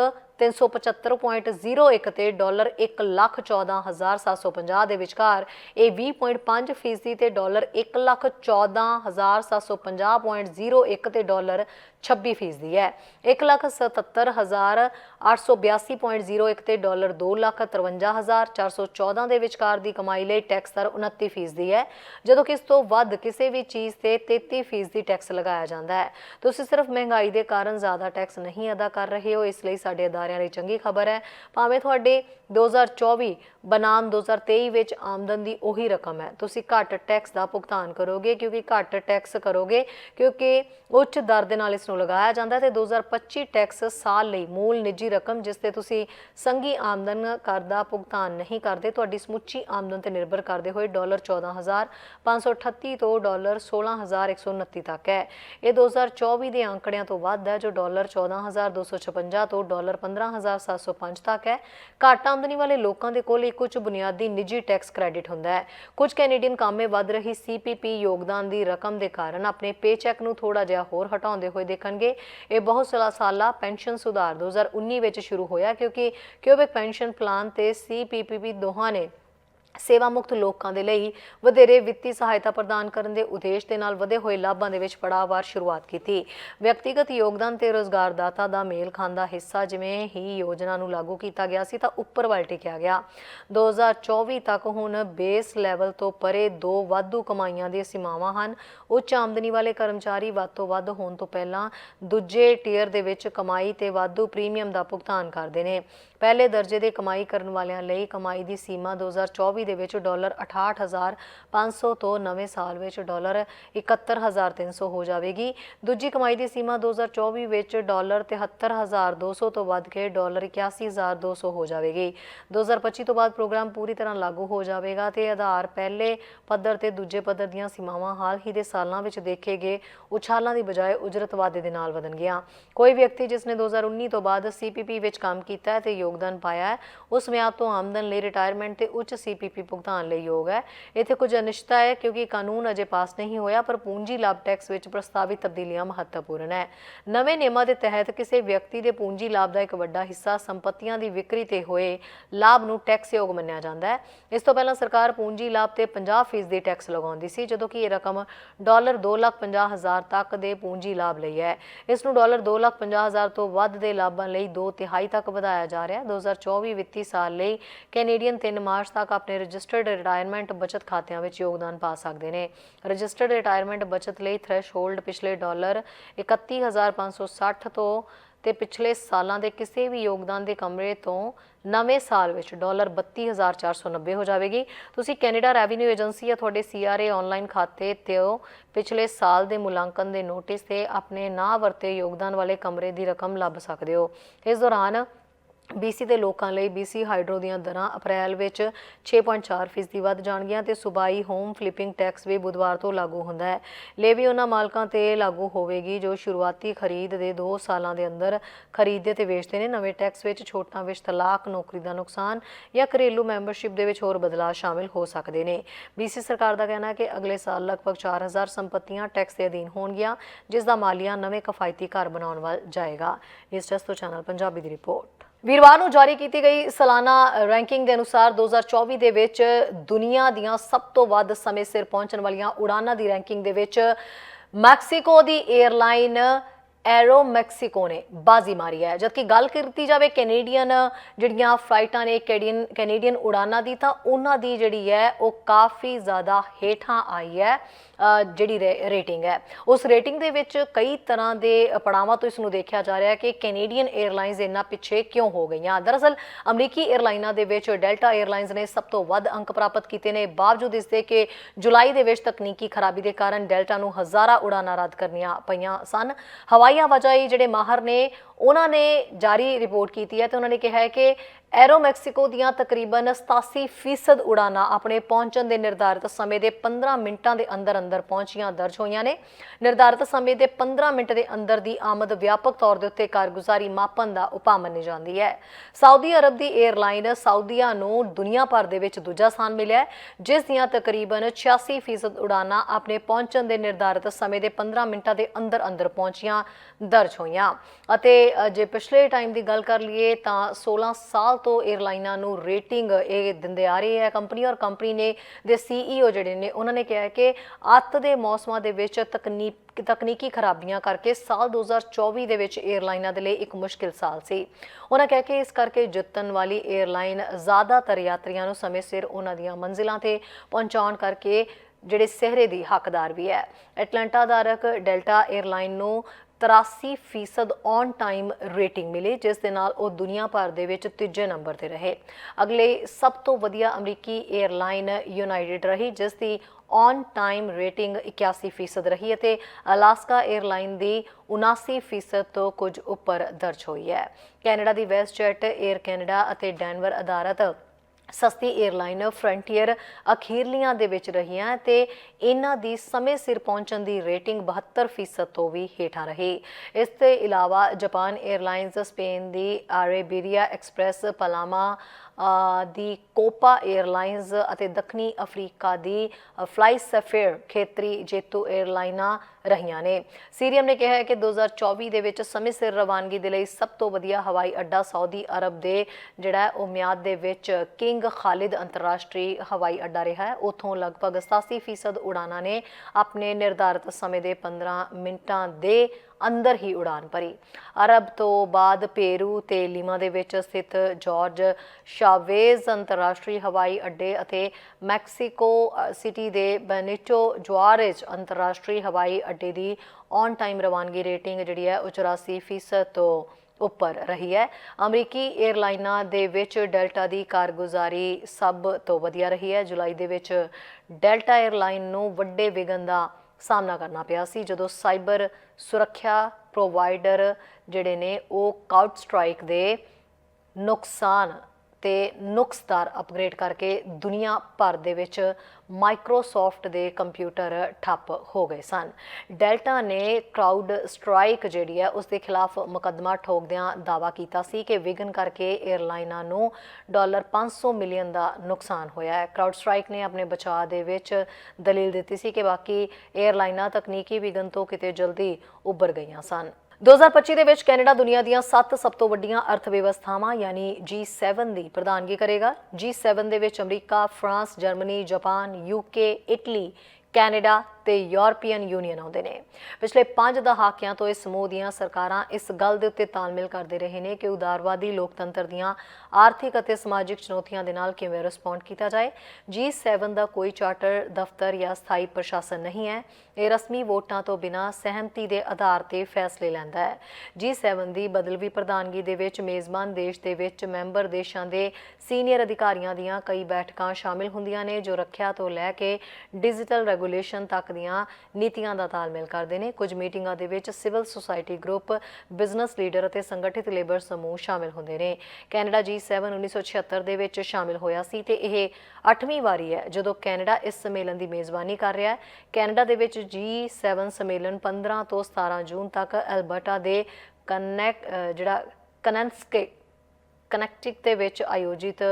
[SPEAKER 1] 375.01 ਤੇ ਡਾਲਰ 114750 ਦੇ ਵਿਚਕਾਰ ਇਹ 20.5 ਫੀਸਦੀ ਤੇ ਡਾਲਰ 114750.01 ਤੇ ਡਾਲਰ 26 ਫੀਸਦੀ ਹੈ। 177882.01 ਤੇ ਡਾਲਰ 253414 ਦੇ ਵਿਚਕਾਰ ਦੀ ਕਮਾਈ ਲਈ ਟੈਕਸ ਦਰ 29 ਫੀਸਦੀ ਹੈ। ਜਦੋਂ ਕਿ ਇਸ ਤੋਂ ਵੱਧ ਕਿਸੇ ਵੀ ਚੀਜ਼ ਤੇ 33 ਫੀਸਦੀ ਟੈਕਸ ਲਗਾਇਆ ਜਾਂਦਾ ਹੈ। ਤੁਸੀਂ ਸਿਰਫ ਮਹਿੰਗਾਈ ਦੇ ਕਾਰਨ ਜ਼ਿਆਦਾ ਟੈਕਸ ਨਹੀਂ ਅਦਾ ਕਰ ਰਹੇ ਹੋ, ਇਸ ਲਈ ਸਾਡੇ ਅਦਾਰੇ ਅਦਾਰਿਆਂ ਲਈ ਚੰਗੀ ਖਬਰ ਹੈ। ਭਾਵੇਂ ਤੁਹਾਡੇ 2024 ਬਨਾਮ 2023 ਵਿੱਚ ਆਮਦਨ ਦੀ ਉਹੀ ਰਕਮ ਹੈ। ਤੁਸੀਂ ਘੱਟ ਟੈਕਸ ਦਾ ਭੁਗਤਾਨ ਕਰੋਗੇ ਕਿਉਂਕਿ ਘੱਟ ਟੈਕਸ ਕਰੋਗੇ ਕਿਉਂਕਿ ਉੱਚ ਦਰ ਦੇ ਨਾਲ ਇਸ ਨੂੰ ਲਗਾਇਆ ਜਾਂਦਾ ਤੇ 2025 ਟੈਕਸ ਸਾਲ ਲਈ ਮੂਲ ਨਿੱਜੀ ਰਕਮ ਜਿਸ ਤੇ ਤੁਸੀਂ ਸੰਘੀ ਆਮਦਨ ਕਰ ਦਾ ਭੁਗਤਾਨ ਨਹੀਂ ਕਰਦੇ, ਤੁਹਾਡੀ ਸਮੁੱਚੀ ਆਮਦਨ ਤੇ ਨਿਰਭਰ ਕਰਦੇ ਹੋਏ ਡਾਲਰ 14538 ਤੋਂ ਡਾਲਰ 16129 ਤੱਕ ਹੈ। ਇਹ 2024 ਦੇ ਅੰਕੜਿਆਂ ਤੋਂ ਵੱਧ ਹੈ ਜੋ ਡਾਲਰ 14256 ਤੋਂ ਡਾਲਰ 15705 ਤੱਕ ਹੈ। ਘੱਟ ਆਮਦਨੀ ਵਾਲੇ ਲੋਕਾਂ ਦੇ ਕੋਲ ਇੱਕ ਉੱਚ ਬੁਨਿਆਦੀ ਨਿੱਜੀ ਟੈਕਸ ਕ੍ਰੈਡਿਟ ਹੁੰਦਾ ਹੈ। ਕੁਝ ਕੈਨੇਡੀਅਨ ਕਾਮੇ ਵੱਧ ਰਹੀ ਸੀਪੀਪੀ ਯੋਗਦਾਨ ਦੀ ਰਕਮ ਦੇ ਕਾਰਨ ਆਪਣੇ ਪੇਚੈਕ ਨੂੰ ਥੋੜਾ ਜਿਹਾ ਹੋਰ ਹਟਾਉਂਦੇ ਹੋਏ ਦੇਖਣਗੇ। ਇਹ ਬਹੁਤ ਸਾਲਾ ਸਾਲਾ ਪੈਨਸ਼ਨ ਸੁਧਾਰ 2019 ਵਿੱਚ ਸ਼ੁਰੂ ਹੋਇਆ ਕਿਉਂਕਿ ਕਿਊਬਿਕ ਪੈਨਸ਼ਨ ਪਲਾਨ ਤੇ ਸੀਪੀਪੀ ਦੋਹਾਂ ਨੇ ਸੇਵਾ ਮੁਕਤ ਲੋਕਾਂ ਦੇ ਲਈ ਵਧੇਰੇ ਵਿੱਤੀ ਸਹਾਇਤਾ ਪ੍ਰਦਾਨ ਕਰਨ ਦੇ ਉਦੇਸ਼ ਦੇ ਨਾਲ ਵਧੇ ਹੋਏ ਲਾਭਾਂ ਦੇ ਵਿੱਚ ਪੜਾਅਵਾਰ ਸ਼ੁਰੂਆਤ ਕੀਤੀ। ਵਿਅਕਤੀਗਤ ਯੋਗਦਾਨ ਤੇ ਰੋਜ਼ਗਾਰਦਾਤਾ ਦਾ ਮੇਲ ਖਾਨ ਦਾ ਹਿੱਸਾ ਜਿਵੇਂ ਹੀ ਯੋਜਨਾ ਨੂੰ ਲਾਗੂ ਕੀਤਾ ਗਿਆ ਸੀ ਤਾਂ ਉੱਪਰ ਵੱਲ ਟਿਕਿਆ ਗਿਆ। 2024 ਤੱਕ ਹੁਣ ਬੇਸ ਲੈਵਲ ਤੋਂ ਪਰੇ ਦੋ ਵਾਧੂ ਕਮਾਈਆਂ ਦੀਆਂ ਸੀਮਾਵਾਂ ਹਨ। ਉੱਚ ਆਮਦਨੀ ਵਾਲੇ ਕਰਮਚਾਰੀ ਵੱਧ ਤੋਂ ਵੱਧ ਹੋਣ ਤੋਂ ਪਹਿਲਾਂ ਦੂਜੇ ਟੀਅਰ ਦੇ ਵਿੱਚ ਕਮਾਈ ਤੇ ਵਾਧੂ ਪ੍ਰੀਮੀਅਮ ਦਾ ਭੁਗਤਾਨ ਕਰਦੇ ਨੇ। ਪਹਿਲੇ ਦਰਜੇ ਦੇ ਕਮਾਈ ਕਰਨ ਵਾਲਿਆਂ ਲਈ ਕਮਾਈ ਦੀ ਸੀਮਾ 2024 ਦੇ ਵਿੱਚ ਡਾਲਰ 68500 ਤੋਂ ਨਵੇਂ ਸਾਲ ਵਿੱਚ ਡਾਲਰ 71300 ਹੋ ਜਾਵੇਗੀ। ਦੂਜੀ ਕਮਾਈ ਦੀ ਸੀਮਾ 2024 ਵਿੱਚ ਡਾਲਰ 73200 ਤੋਂ ਵੱਧ ਕੇ ਡਾਲਰ 81200 ਹੋ ਜਾਵੇਗੀ। 2025 ਤੋਂ ਬਾਅਦ ਪ੍ਰੋਗਰਾਮ ਪੂਰੀ ਤਰ੍ਹਾਂ ਲਾਗੂ ਹੋ ਜਾਵੇਗਾ ਤੇ ਆਧਾਰ ਪਹਿਲੇ ਪੱਧਰ ਤੇ ਦੂਜੇ ਪੱਧਰ ਦੀਆਂ ਸੀਮਾਵਾਂ ਹਾਲ ਹੀ ਦੇ ਸਾਲਾਂ ਵਿੱਚ ਦੇਖੇ ਗਏ ਉਛਾਲਾਂ ਦੀ ਬਜਾਏ ਉਜਰਤ ਵਾਧੇ ਦੇ ਨਾਲ ਵਧਣਗੀਆਂ। ਕੋਈ ਵਿਅਕਤੀ ਜਿਸ ਨੇ 2019 ਤੋਂ ਬਾਅਦ ਸੀਪੀਪੀ ਵਿੱਚ ਕੰਮ ਕੀਤਾ ਹੈ ਤੇ ਯੋਗਦਾਨ ਪਾਇਆ ਹੈ, ਉਸ ਮਿਆਦ ਤੋਂ ਆਮਦਨ ਲਈ ਰਿਟਾਇਰਮੈਂਟ ਤੇ ਉੱਚ ਸੀਪੀਪੀ WTP ਭੁਗਤਾਨ ਲਈ ਯੋਗ ਹੈ। ਇੱਥੇ ਕੁਝ ਅਨਿਸ਼ਚਿਤਤਾ ਹੈ ਕਿਉਂਕਿ ਕਾਨੂੰਨ ਅਜੇ ਪਾਸ ਨਹੀਂ ਹੋਇਆ, ਪਰ ਪੂੰਜੀ ਲਾਭ ਟੈਕਸ ਵਿੱਚ ਪ੍ਰਸਤਾਵਿਤ ਤਬਦੀਲੀਆਂ ਮਹੱਤਵਪੂਰਨ ਹੈ। ਨਵੇਂ ਨਿਯਮਾਂ ਦੇ ਤਹਿਤ ਕਿਸੇ ਵਿਅਕਤੀ ਦੇ ਪੂੰਜੀ ਲਾਭ ਦਾ ਇੱਕ ਵੱਡਾ ਹਿੱਸਾ ਸੰਪਤੀਆਂ ਦੀ ਵਿਕਰੀ ਤੇ ਹੋਏ ਲਾਭ ਨੂੰ ਟੈਕਸਯੋਗ ਮੰਨਿਆ ਜਾਂਦਾ ਹੈ। ਇਸ ਤੋਂ ਪਹਿਲਾਂ ਸਰਕਾਰ ਪੂੰਜੀ ਲਾਭ ਤੇ 50% ਦੀ ਟੈਕਸ ਲਗਾਉਂਦੀ ਸੀ, ਜਦੋਂ ਕਿ ਇਹ ਰਕਮ ਡਾਲਰ 250000 ਤੱਕ ਦੇ ਪੂੰਜੀ ਲਾਭ ਲਈ ਹੈ। ਇਸ ਨੂੰ ਡਾਲਰ 250000 ਤੋਂ ਵੱਧ ਦੇ ਲਾਭਾਂ ਲਈ 2 ਤਿਹਾਈ ਤੱਕ ਵਧਾਇਆ ਜਾ ਰਿਹਾ ਹੈ। 2024 ਵਿੱਤੀ ਸਾਲ ਲਈ ਕੈਨੇਡੀਅਨ 3 ਮਾਰਚ ਤੱਕ ਆਪਣੇ ਰਜਿਸਟਰਡ ਰਿਟਾਇਰਮੈਂਟ ਬਚਤ ਖਾਤਿਆਂ ਵਿੱਚ ਯੋਗਦਾਨ ਪਾ ਸਕਦੇ ਨੇ। ਰਜਿਸਟਰਡ ਰਿਟਾਇਰਮੈਂਟ ਬਚਤ ਲਈ ਥ੍ਰੈਸ਼ਹੋਲਡ ਪਿਛਲੇ ਡਾਲਰ 31560 ਤੋਂ ਤੇ ਪਿਛਲੇ ਸਾਲਾਂ ਦੇ ਕਿਸੇ ਵੀ ਯੋਗਦਾਨ ਦੇ ਕਮਰੇ ਤੋਂ ਨਵੇਂ ਸਾਲ ਵਿੱਚ ਡਾਲਰ 32490 ਹੋ ਜਾਵੇਗੀ। ਤੁਸੀਂ ਕੈਨੇਡਾ ਰੈਵਨਿਊ ਏਜੰਸੀ ਜਾਂ ਤੁਹਾਡੇ ਸੀਆਰਏ ਆਨਲਾਈਨ ਖਾਤੇ ਤੇ ਪਿਛਲੇ ਸਾਲ ਦੇ ਮੁਲਾਂਕਣ ਦੇ ਨੋਟਿਸ ਤੇ ਆਪਣੇ ਨਾ ਵਰਤੇ ਯੋਗਦਾਨ ਵਾਲੇ ਕਮਰੇ ਦੀ ਰਕਮ ਲੱਭ ਸਕਦੇ ਹੋ। ਇਸ ਦੌਰਾਨ BC ਦੇ ਲੋਕਾਂ ਲਈ BC ਹਾਈਡਰੋ ਦੀਆਂ ਦਰਾਂ ਅਪ੍ਰੈਲ ਵਿੱਚ 6.4% ਫੀਸਦੀ ਵੱਧ ਜਾਣਗੀਆਂ ਤੇ ਸੁਬਾਈ ਹੋਮ ਫਲਿੱਪਿੰਗ ਟੈਕਸ ਵੀ ਬੁੱਧਵਾਰ ਤੋਂ ਲਾਗੂ ਹੁੰਦਾ ਹੈ। ਲੇਵੀ ਉਹਨਾਂ ਮਾਲਕਾਂ ਤੇ ਲਾਗੂ ਹੋਵੇਗੀ ਜੋ ਸ਼ੁਰੂਆਤੀ ਖਰੀਦ ਦੇ 2 ਸਾਲਾਂ ਦੇ ਅੰਦਰ ਖਰੀਦਦੇ ਤੇ ਵੇਚਦੇ ਨੇ। ਨਵੇਂ ਟੈਕਸ ਵਿੱਚ ਛੋਟਾਂ ਵਿੱਚ ਤਲਾਕ, ਨੌਕਰੀ ਦਾ ਨੁਕਸਾਨ ਜਾਂ ਘਰੇਲੂ ਮੈਂਬਰਸ਼ਿਪ ਦੇ ਵਿੱਚ ਹੋਰ ਬਦਲਾਅ ਸ਼ਾਮਿਲ ਹੋ ਸਕਦੇ ਨੇ। BC ਸਰਕਾਰ ਦਾ ਕਹਿਣਾ ਹੈ ਕਿ ਅਗਲੇ ਸਾਲ ਲਗਭਗ 4000 ਸੰਪਤੀਆਂ ਟੈਕਸ ਦੇ ਅਧੀਨ ਹੋਣਗੀਆਂ, ਜਿਸ ਦਾ ਮਾਲੀਆ ਨਵੇਂ ਕਿਫਾਇਤੀ ਘਰ ਬਣਾਉਣ ਵੱਲ ਜਾਏਗਾ। ਇਸ ਜਸਤੋ ਚੈਨਲ ਪੰਜਾਬੀ ਦੀ ਰਿਪੋਰਟ। ਵੀਰਵਾਰ ਨੂੰ ਜਾਰੀ ਕੀਤੀ ਗਈ ਸਾਲਾਨਾ ਰੈਂਕਿੰਗ ਦੇ ਅਨੁਸਾਰ 2024 ਦੇ ਵਿੱਚ ਦੁਨੀਆ ਦੀਆਂ ਸਭ ਤੋਂ ਵੱਧ ਸਮੇਂ ਸਿਰ ਪਹੁੰਚਣ ਵਾਲੀਆਂ ਉਡਾਨਾਂ ਦੀ ਰੈਂਕਿੰਗ ਦੇ ਵਿੱਚ ਮੈਕਸੀਕੋ ਦੀ 에ਅਰਲਾਈਨ ਐਰੋ ਮੈਕਸੀਕੋ ਨੇ ਬਾਜ਼ੀ ਮਾਰੀ ਹੈ। ਜਦਕਿ ਗੱਲ ਕੀਤੀ ਜਾਵੇ ਕੈਨੇਡੀਅਨ ਜਿਹੜੀਆਂ ਫਲਾਈਟਾਂ ਨੇ ਕੈਨੇਡੀਅਨ ਕੈਨੇਡੀਅਨ ਉਡਾਨਾਂ ਦੀ, ਤਾਂ ਉਹਨਾਂ ਦੀ ਜਿਹੜੀ ਹੈ ਉਹ ਕਾਫੀ ਜ਼ਿਆਦਾ ਹੇਠਾਂ ਆਈ ਹੈ। ਜਿਹੜੀ ਰੇਟਿੰਗ ਹੈ। ਉਸ ਰੇਟਿੰਗ ਦੇ ਵਿੱਚ ਕਈ ਤਰ੍ਹਾਂ ਦੇ ਪੜਾਵਾਂ ਤੋਂ ਇਸ ਨੂੰ ਦੇਖਿਆ ਜਾ ਰਿਹਾ ਕਿ ਕੈਨੇਡੀਅਨ 에ਅਰਲਾਈਨਸ ਇੰਨਾ ਪਿੱਛੇ ਕਿਉਂ ਹੋ ਗਈਆਂ। ਦਰਅਸਲ, ਅਮਰੀਕੀ 에ਅਰਲਾਈਨਾਂ ਦੇ ਵਿੱਚ ਡੈਲਟਾ 에ਅਰਲਾਈਨਸ ਨੇ ਸਭ ਤੋਂ ਵੱਧ ਅੰਕ ਪ੍ਰਾਪਤ ਕੀਤੇ ਨੇ, ਬਾਵਜੂਦ ਇਸ ਦੇ ਕਿ ਜੁਲਾਈ ਦੇ ਵਿੱਚ ਤਕਨੀਕੀ ਖਰਾਬੀ ਦੇ ਕਾਰਨ ਡੈਲਟਾ ਨੂੰ ਹਜ਼ਾਰਾਂ ਉਡਾਨਾਂ ਰੱਦ ਕਰਨੀਆਂ ਪਈਆਂ ਸਨ। ਹਵਾਈ ਆਵਾਜਾਈ ਜਿਹੜੇ ਮਾਹਰ ਨੇ ਉਹਨਾਂ ਨੇ ਜਾਰੀ ਰਿਪੋਰਟ ਕੀਤੀ ਹੈ ਤੇ ਉਹਨਾਂ ਨੇ ਕਿਹਾ ਹੈ ਕਿ ਐਰੋ ਮੈਕਸੀਕੋ ਦੀਆਂ ਤਕਰੀਬਨ 87% ਉਡਾਨਾਂ ਆਪਣੇ ਪਹੁੰਚਣ ਦੇ ਨਿਰਧਾਰਿਤ ਸਮੇਂ ਦੇ 15 ਮਿੰਟਾਂ ਦੇ ਅੰਦਰ ਅੰਦਰ ਪਹੁੰਚੀਆਂ ਦਰਜ ਹੋਈਆਂ ਨੇ। ਨਿਰਧਾਰਿਤ ਸਮੇਂ ਦੇ 15 ਮਿੰਟ ਦੇ ਅੰਦਰ ਦੀ ਆਮਦ ਵਿਆਪਕ ਤੌਰ ਦੇ ਉੱਤੇ ਕਾਰਗੁਜ਼ਾਰੀ ਮਾਪਣ ਦਾ ਉਪਾਅ ਮੰਨੀ ਜਾਂਦੀ ਹੈ। ਸਾਊਦੀ ਅਰਬ ਦੀ 에ਅਰਲਾਈਨ ਸਾਊਦੀਆ ਨੂੰ ਦੁਨੀਆ ਭਰ ਦੇ ਵਿੱਚ ਦੂਜਾ ਸਥਾਨ ਮਿਲਿਆ ਜਿਸ ਦੀਆਂ ਤਕਰੀਬਨ 86% ਉਡਾਨਾਂ ਆਪਣੇ ਪਹੁੰਚਣ ਦੇ ਨਿਰਧਾਰਿਤ ਸਮੇਂ ਦੇ 15 ਮਿੰਟਾਂ ਦੇ ਅੰਦਰ ਅੰਦਰ ਪਹੁੰਚੀਆਂ ਦਰਜ ਹੋਈਆਂ ਅਤੇ ਜੇ ਪਿਛਲੇ ਟਾਈਮ ਦੀ ਗੱਲ ਕਰ ਲਈਏ ਤਾਂ 16 ਸਾਲ ਤੋਂ 에ਅਰਲਾਈਨਾਂ ਨੂੰ ਰੇਟਿੰਗ ਇਹ ਦਿੰਦੇ ਆ ਰਹੇ ਹੈ ਕੰਪਨੀ ਔਰ ਕੰਪਨੀ ਨੇ ਦੇ ਸੀਈਓ ਜਿਹੜੇ ਨੇ, ਉਹਨਾਂ ਨੇ ਕਿਹਾ ਕਿ ਅੱਤ ਦੇ ਮੌਸਮਾਂ ਦੇ ਵਿੱਚ ਤਕਨੀਕ, ਤਕਨੀਕੀ ਖਰਾਬੀਆਂ ਕਰਕੇ ਸਾਲ 2024 ਦੇ ਵਿੱਚ 에ਅਰਲਾਈਨਾਂ ਦੇ ਲਈ ਇੱਕ ਮੁਸ਼ਕਿਲ ਸਾਲ ਸੀ। ਉਹਨਾਂ ਕਹਿ ਕੇ ਇਸ ਕਰਕੇ ਜਿੱਤਣ ਵਾਲੀ 에ਅਰਲਾਈਨ ਜ਼ਿਆਦਾਤਰ ਯਾਤਰੀਆਂ ਨੂੰ ਸਮੇਂ ਸਿਰ ਉਹਨਾਂ ਦੀਆਂ ਮੰਜ਼ਿਲਾਂ ਤੇ ਪਹੁੰਚਾਉਣ ਕਰਕੇ ਜਿਹੜੇ ਸਹਿਰੇ ਦੀ ਹੱਕਦਾਰ ਵੀ ਹੈ। ਐਟਲਾਂਟਾ ਦਾ ਰਕ ਡੈਲਟਾ 에ਅਰਲਾਈਨ ਨੂੰ 83% ਔਨ ਟਾਈਮ ਰੇਟਿੰਗ ਮਿਲੀ, ਜਿਸ ਦੇ ਨਾਲ ਉਹ ਦੁਨੀਆ ਭਰ ਦੇ ਵਿੱਚ ਤੀਜੇ ਨੰਬਰ ਤੇ ਰਹੇ। ਅਗਲੇ ਸਭ ਤੋਂ ਵਧੀਆ ਅਮਰੀਕੀ 에ਅਰਲਾਈਨ ਯੂਨਾਈਟਿਡ ਰਹੀ, ਜਿਸ ਦੀ ਔਨ ਟਾਈਮ ਰੇਟਿੰਗ 81% ਰਹੀ ਅਤੇ ਅਲਾਸਕਾ 에ਅਰਲਾਈਨ ਦੀ 79% ਤੋਂ ਕੁਝ ਉੱਪਰ ਦਰਜ ਹੋਈ ਹੈ। ਕੈਨੇਡਾ ਦੀ ਵੈਸਟਜੈਟ 에ਅਰ ਕੈਨੇਡਾ ਅਤੇ ਡੈਨਵਰ ਅਧਾਰਤ ਸਸਤੀ 에ਅਰਲਾਈਨ ਫਰੰਟੀਅਰ ਅਖੀਰਲੀਆਂ ਦੇ ਵਿੱਚ ਰਹੀਆਂ ਤੇ ਇਹਨਾਂ ਦੀ ਸਮੇਂ ਸਿਰ ਪਹੁੰਚਣ ਦੀ ਰੇਟਿੰਗ 72% ਤੋਂ ਵੀ ਹੇਠਾਂ ਰਹੀ। ਇਸ ਤੋਂ ਇਲਾਵਾ ਜਾਪਾਨ 에ਅਰਲਾਈਨਸ ਸਪੇਨ ਦੀ ਆਰੇਬੀਰੀਆ ਐਕਸਪ੍ਰੈਸ ਪਲਾਮਾ ਦੀ ਕੋਪਾ 에ਅਰਲਾਈਨਸ ਅਤੇ ਦੱਖਣੀ ਅਫਰੀਕਾ ਦੀ ਫਲਾਈ ਸਫੇਅਰ ਖੇਤਰੀ ਜੇਤੂ 에ਅਰਲਾਈਨਾਂ ਰਹੀਆਂ ਨੇ। ਸੀਰੀਅਮ ਨੇ ਕਿਹਾ ਹੈ ਕਿ 2024 ਦੇ ਵਿੱਚ ਸਮੇਂ ਸਿਰ ਰਵਾਨਗੀ ਦੇ ਲਈ ਸਭ ਤੋਂ ਵਧੀਆ ਹਵਾਈ ਅੱਡਾ ਸਾਊਦੀ ਅਰਬ ਦੇ ਜਿਹੜਾ ਉਹ ਮਿਆਦ ਦੇ ਵਿੱਚ ਕਿੰਗ ਖਾਲਿਦ ਅੰਤਰਰਾਸ਼ਟਰੀ ਹਵਾਈ ਅੱਡਾ ਰਿਹਾ ਹੈ। ਉਥੋਂ ਲਗਭਗ 87% ਉਡਾਨਾਂ ਨੇ ਆਪਣੇ ਨਿਰਧਾਰਤ ਸਮੇਂ ਦੇ 15 ਮਿੰਟਾਂ ਦੇ ਅੰਦਰ ਹੀ ਉਡਾਨ ਭਰੀ। ਅਰਬ ਤੋਂ ਬਾਅਦ ਪੇਰੂ ਤੇ ਲੀਮਾ ਦੇ ਵਿੱਚ ਸਥਿਤ ਜਾਰਜ ਸ਼ਾਵੇਜ਼ ਅੰਤਰਰਾਸ਼ਟਰੀ ਹਵਾਈ ਅੱਡੇ ਅਤੇ ਮੈਕਸੀਕੋ ਸਿਟੀ ਦੇ ਬੈਨਿਟੋ ਜੁਆਰੇਜ ਅੰਤਰਰਾਸ਼ਟਰੀ ਹਵਾਈ ਅੱਡੇ ਦੀ ਔਨ ਟਾਈਮ ਰਵਾਨਗੀ ਰੇਟਿੰਗ ਜਿਹੜੀ ਹੈ ਉਹ 84% ਤੋਂ ਉੱਪਰ ਰਹੀ ਹੈ। ਅਮਰੀਕੀ 에ਅਰਲਾਈਨਾਂ ਦੇ ਵਿੱਚ ਡੈਲਟਾ ਦੀ ਕਾਰਗੁਜ਼ਾਰੀ ਸਭ ਤੋਂ ਵਧੀਆ ਰਹੀ ਹੈ। ਜੁਲਾਈ ਦੇ ਵਿੱਚ ਡੈਲਟਾ 에ਅਰਲਾਈਨ ਨੂੰ ਵੱਡੇ ਵਿਘਨ ਦਾ ਸਾਹਮਣਾ ਕਰਨਾ ਪਿਆ ਸੀ ਜਦੋਂ ਸਾਈਬਰ ਸੁਰੱਖਿਆ ਪ੍ਰੋਵਾਈਡਰ ਜਿਹੜੇ ਨੇ ਉਹ ਕਾਊਟ ਸਟ੍ਰਾਈਕ ਦੇ ਨੁਕਸਾਨ ਤੇ ਨੁਕਸਦਾਰ ਅਪਗ੍ਰੇਡ ਕਰਕੇ ਦੁਨੀਆ ਭਰ ਦੇ ਵਿੱਚ ਮਾਈਕਰੋਸਾਫਟ ਦੇ ਕੰਪਿਊਟਰ ਠੱਪ ਹੋ ਗਏ ਸਨ। ਡੈਲਟਾ ਨੇ ਕਰਾਊਡ ਸਟ੍ਰਾਈਕ ਜਿਹੜੀ ਹੈ ਉਸ ਦੇ ਖਿਲਾਫ ਮੁਕੱਦਮਾ ਠੋਕਦਿਆਂ ਦਾਵਾ ਕੀਤਾ ਸੀ ਕਿ ਵਿਗਨ ਕਰਕੇ 에ਅਰਲਾਈਨਾਂ ਨੂੰ ਡਾਲਰ 500 ਮਿਲੀਅਨ ਦਾ ਨੁਕਸਾਨ ਹੋਇਆ ਹੈ। ਕਰਾਊਡ ਸਟ੍ਰਾਈਕ ਨੇ ਆਪਣੇ ਬਚਾਅ ਦੇ ਵਿੱਚ ਦਲੀਲ ਦਿੱਤੀ ਸੀ ਕਿ ਬਾਕੀ 에ਅਰਲਾਈਨਾਂ ਤਕਨੀਕੀ ਵਿਗਨ ਤੋਂ ਕਿਤੇ ਜਲਦੀ ਉੱਭਰ ਗਈਆਂ ਸਨ। 2025 ਦੇ ਵਿੱਚ ਕੈਨੇਡਾ ਦੁਨੀਆ ਦੀਆਂ 7 ਸਭ ਤੋਂ ਵੱਡੀਆਂ ਅਰਥ ਵਿਵਸਥਾਵਾਂ ਯਾਨੀ G7 ਦੀ ਪ੍ਰਧਾਨਗੀ ਕਰੇਗਾ। G7 ਦੇ ਵਿੱਚ America, France, Germany, Japan, UK, Italy, Canada ਤੇ ਯੂਰਪੀਅਨ ਯੂਨੀਅਨ ਆਉਂਦੇ ਨੇ। ਪਿਛਲੇ 5 ਦਹਾਕਿਆਂ ਤੋਂ ਇਸ ਸਮੂਹ ਦੀਆਂ ਸਰਕਾਰਾਂ ਇਸ ਗੱਲ ਦੇ ਉੱਤੇ ਤਾਲਮੇਲ ਕਰਦੇ ਰਹੇ ਨੇ ਕਿ ਉਦਾਰਵਾਦੀ ਲੋਕਤੰਤਰ ਦੀਆਂ ਆਰਥਿਕ ਅਤੇ ਸਮਾਜਿਕ ਚੁਣੌਤੀਆਂ ਦੇ ਨਾਲ ਕਿਵੇਂ ਰਿਸਪੌਂਡ ਕੀਤਾ ਜਾਏ। G7 ਦਾ ਕੋਈ ਚਾਰਟਰ ਦਫ਼ਤਰ ਜਾਂ ਸਥਾਈ ਪ੍ਰਸ਼ਾਸਨ ਨਹੀਂ ਹੈ। ਇਹ ਰਸਮੀ ਵੋਟਾਂ ਤੋਂ ਬਿਨਾਂ ਸਹਿਮਤੀ ਦੇ ਆਧਾਰ ਤੇ ਫੈਸਲੇ ਲੈਂਦਾ ਹੈ। G7 ਦੀ ਬਦਲਵੀ ਪ੍ਰਧਾਨਗੀ ਦੇ ਵਿੱਚ ਮੇਜ਼ਬਾਨ ਦੇਸ਼ ਦੇ ਵਿੱਚ ਮੈਂਬਰ ਦੇਸ਼ਾਂ ਦੇ ਸੀਨੀਅਰ ਅਧਿਕਾਰੀਆਂ ਦੀਆਂ ਕਈ ਬੈਠਕਾਂ ਸ਼ਾਮਿਲ ਹੁੰਦੀਆਂ ਨੇ, ਜੋ ਰੱਖਿਆ ਤੋਂ ਲੈ ਕੇ ਡਿਜੀਟਲ ਰੈਗੂਲੇਸ਼ਨ ਤੱਕ ਦੀਆਂ ਨੀਤੀਆਂ ਦਾ ਤਾਲਮੇਲ ਕਰਦੇ ਨੇ। ਕੁਝ ਮੀਟਿੰਗਾਂ ਦੇ ਵਿੱਚ civil society group, business leader ਅਤੇ ਸੰਗਠਿਤ ਲੇਬਰ ਸਮੂਹ ਸ਼ਾਮਿਲ ਹੁੰਦੇ ਨੇ। ਕੈਨੇਡਾ G7 1976 ਦੇ ਵਿੱਚ ਸ਼ਾਮਿਲ ਹੋਇਆ ਸੀ ਤੇ ਇਹ 8ਵੀਂ ਵਾਰੀ ਹੈ ਜਦੋਂ ਕੈਨੇਡਾ ਇਸ ਸੰਮੇਲਨ ਦੀ ਮੇਜ਼ਬਾਨੀ ਕਰ ਰਿਹਾ ਹੈ। ਕੈਨੇਡਾ ਦੇ ਵਿੱਚ G7 ਸੰਮੇਲਨ 15 ਤੋਂ 17 ਜੂਨ ਤੱਕ ਐਲਬਰਟਾ ਦੇ ਕਨੈਕ ਜਿਹੜਾ ਕਨੈਂਸਕੇ ਕਨੈਕਟਿਕ ਦੇ ਵਿੱਚ ਆਯੋਜਿਤ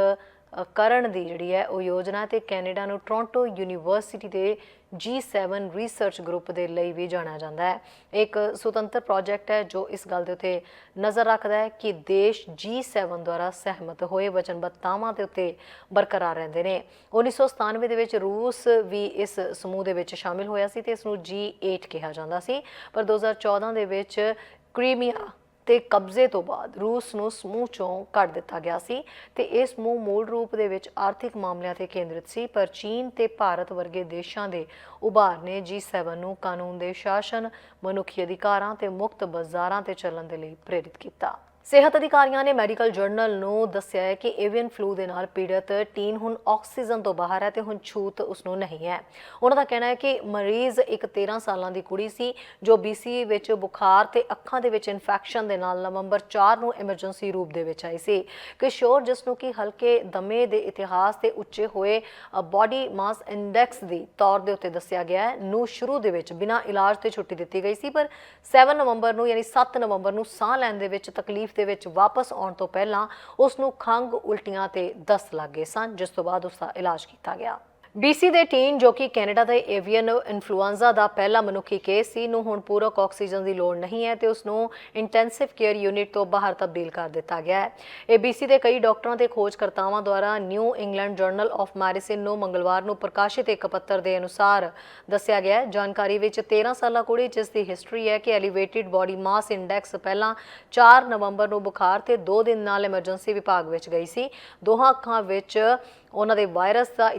[SPEAKER 1] ਕਰਨ ਦੀ ਜਿਹੜੀ ਹੈ ਉਹ ਯੋਜਨਾ ਤੇ ਕੈਨੇਡਾ ਨੂੰ ਟੋਰਾਂਟੋ ਯੂਨੀਵਰਸਿਟੀ ਦੇ G7 ਰਿਸਰਚ ਗਰੁੱਪ ਦੇ ਲਈ ਵੀ ਜਾਣਿਆ ਜਾਂਦਾ ਹੈ। ਇੱਕ ਸੁਤੰਤਰ ਪ੍ਰੋਜੈਕਟ ਹੈ ਜੋ ਇਸ ਗੱਲ ਦੇ ਉੱਤੇ ਨਜ਼ਰ ਰੱਖਦਾ ਹੈ ਕਿ ਦੇਸ਼ G7 ਦੁਆਰਾ ਸਹਿਮਤ ਹੋਏ ਵਚਨਬੱਧਤਾਵਾਂ ਦੇ ਉੱਤੇ ਬਰਕਰਾਰ ਰਹਿੰਦੇ ਨੇ। 1997 ਦੇ ਵਿੱਚ ਰੂਸ ਵੀ ਇਸ ਸਮੂਹ ਦੇ ਵਿੱਚ ਸ਼ਾਮਿਲ ਹੋਇਆ ਸੀ ਤੇ ਇਸ ਨੂੰ G8 ਕਿਹਾ ਜਾਂਦਾ ਸੀ। ਪਰ 2014 ਦੇ ਵਿੱਚ ਕ੍ਰੀਮੀਆ ਤੇ ਕਬਜ਼ੇ ਤੋਂ ਬਾਅਦ ਰੂਸ ਨੂੰ ਸਮੂਹ ਚੋਂ ਕੱਢ ਦਿੱਤਾ ਗਿਆ ਸੀ ਤੇ ਇਹ ਸਮੂਹ ਮੂਲ ਰੂਪ ਦੇ ਵਿੱਚ ਆਰਥਿਕ ਮਾਮਲਿਆਂ ਤੇ ਕੇਂਦਰਿਤ ਸੀ, ਪਰ ਚੀਨ ਤੇ ਭਾਰਤ ਵਰਗੇ ਦੇਸ਼ਾਂ ਦੇ ਉਭਾਰ ਨੇ G7 ਨੂੰ ਕਾਨੂੰਨ ਦੇ ਸ਼ਾਸਨ, ਮਨੁੱਖੀ ਅਧਿਕਾਰਾਂ ਤੇ ਮੁਕਤ ਬਾਜ਼ਾਰਾਂ ਤੇ ਚੱਲਣ ਦੇ ਲਈ ਪ੍ਰੇਰਿਤ ਕੀਤਾ। ਸਿਹਤ ਅਧਿਕਾਰੀਆਂ ਨੇ ਮੈਡੀਕਲ ਜਰਨਲ ਨੂੰ ਦੱਸਿਆ ਹੈ ਕਿ ਏਵੀਅਨ ਫਲੂ ਦੇ ਨਾਲ ਪੀੜਤ ਟੀਨ ਹੁਣ ਆਕਸੀਜਨ ਤੋਂ ਬਾਹਰ ਹੈ ਤੇ ਹੁਣ ਛੂਤ ਉਸ ਨੂੰ ਨਹੀਂ ਹੈ। ਉਹਨਾਂ ਦਾ ਕਹਿਣਾ ਹੈ ਕਿ ਮਰੀਜ਼ ਇੱਕ 13 ਸਾਲਾਂ ਦੀ ਕੁੜੀ ਸੀ ਜੋ BC ਵਿੱਚ ਬੁਖਾਰ ਤੇ ਅੱਖਾਂ ਦੇ ਵਿੱਚ ਇਨਫੈਕਸ਼ਨ ਦੇ ਨਾਲ ਨਵੰਬਰ 4 ਨੂੰ ਐਮਰਜੈਂਸੀ ਰੂਪ ਦੇ ਵਿੱਚ ਆਈ ਸੀ। ਕਿਸ਼ੋਰ ਜਿਸ ਨੂੰ ਕਿ ਹਲਕੇ ਦਮੇ ਦੇ ਇਤਿਹਾਸ ਤੇ ਉੱਚੇ ਹੋਏ ਬਾਡੀ ਮਾਸ ਇੰਡੈਕਸ ਦੀ ਤੌਰ ਦੇ ਉੱਤੇ ਦੱਸਿਆ ਗਿਆ ਹੈ, ਨੂੰ ਸ਼ੁਰੂ ਦੇ ਵਿੱਚ ਬਿਨਾਂ ਇਲਾਜ ਤੇ ਛੁੱਟੀ ਦਿੱਤੀ ਗਈ ਸੀ, ਪਰ 7 ਨਵੰਬਰ ਨੂੰ ਯਾਨੀ 7 ਨਵੰਬਰ ਨੂੰ ਸਾਹ ਲੈਣ ਦੇ ਵਿੱਚ ਤਕਲੀਫ ਦੇ ਵਿੱਚ ਵਾਪਸ ਆਉਣ ਤੋਂ ਪਹਿਲਾਂ ਉਸ ਨੂੰ ਖੰਘ, ਉਲਟੀਆਂ ਤੇ ਦਸਤ ਲੱਗ ਗਏ ਸਨ, ਜਿਸ ਤੋਂ ਬਾਅਦ ਉਸ ਦਾ ਇਲਾਜ ਕੀਤਾ ਗਿਆ। BC ਦੇ ਟੀਨ ਜੋ ਕਿ ਕੈਨੇਡਾ ਦੇ ਏਵੀਅਨ ਇਨਫਲੂਐਂਜ਼ਾ ਦਾ ਪਹਿਲਾ ਮਨੁੱਖੀ ਕੇਸ ਸੀ, ਨੂੰ ਹੁਣ ਪੂਰਕ ਆਕਸੀਜਨ ਦੀ ਲੋੜ ਨਹੀਂ ਹੈ ਤੇ ਉਸ ਨੂੰ ਇੰਟੈਂਸਿਵ ਕੇਅਰ ਯੂਨਿਟ ਤੋਂ ਬਾਹਰ ਤਬਦੀਲ ਕਰ ਦਿੱਤਾ ਗਿਆ ਹੈ। ਇਹ BC ਦੇ ਕਈ ਡਾਕਟਰਾਂ ਤੇ ਖੋਜਕਰਤਾਵਾਂ ਦੁਆਰਾ New England Journal of Medicine ਨੂੰ ਮੰਗਲਵਾਰ ਨੂੰ ਪ੍ਰਕਾਸ਼ਿਤ ਇੱਕ ਪੱਤਰ ਦੇ ਅਨੁਸਾਰ ਦੱਸਿਆ ਗਿਆ ਹੈ। ਜਾਣਕਾਰੀ ਵਿੱਚ 13 ਸਾਲਾ ਕੁੜੀ, ਜਿਸ ਦੀ ਹਿਸਟਰੀ ਹੈ ਕਿ ਐਲੀਵੇਟਿਡ ਬਾਡੀ ਮਾਸ ਇੰਡੈਕਸ ਪਹਿਲਾਂ 4 ਨਵੰਬਰ ਨੂੰ ਬੁਖਾਰ ਤੇ 2 ਦਿਨ ਨਾਲ ਐਮਰਜੈਂਸੀ ਵਿਭਾਗ ਵਿੱਚ ਗਈ ਸੀ। ਦੋਹਾਂ ਅੱਖਾਂ ਵਿੱਚ ਉਹਨਾਂ ਦੇ ਵਾਇਰਸ ਦਾ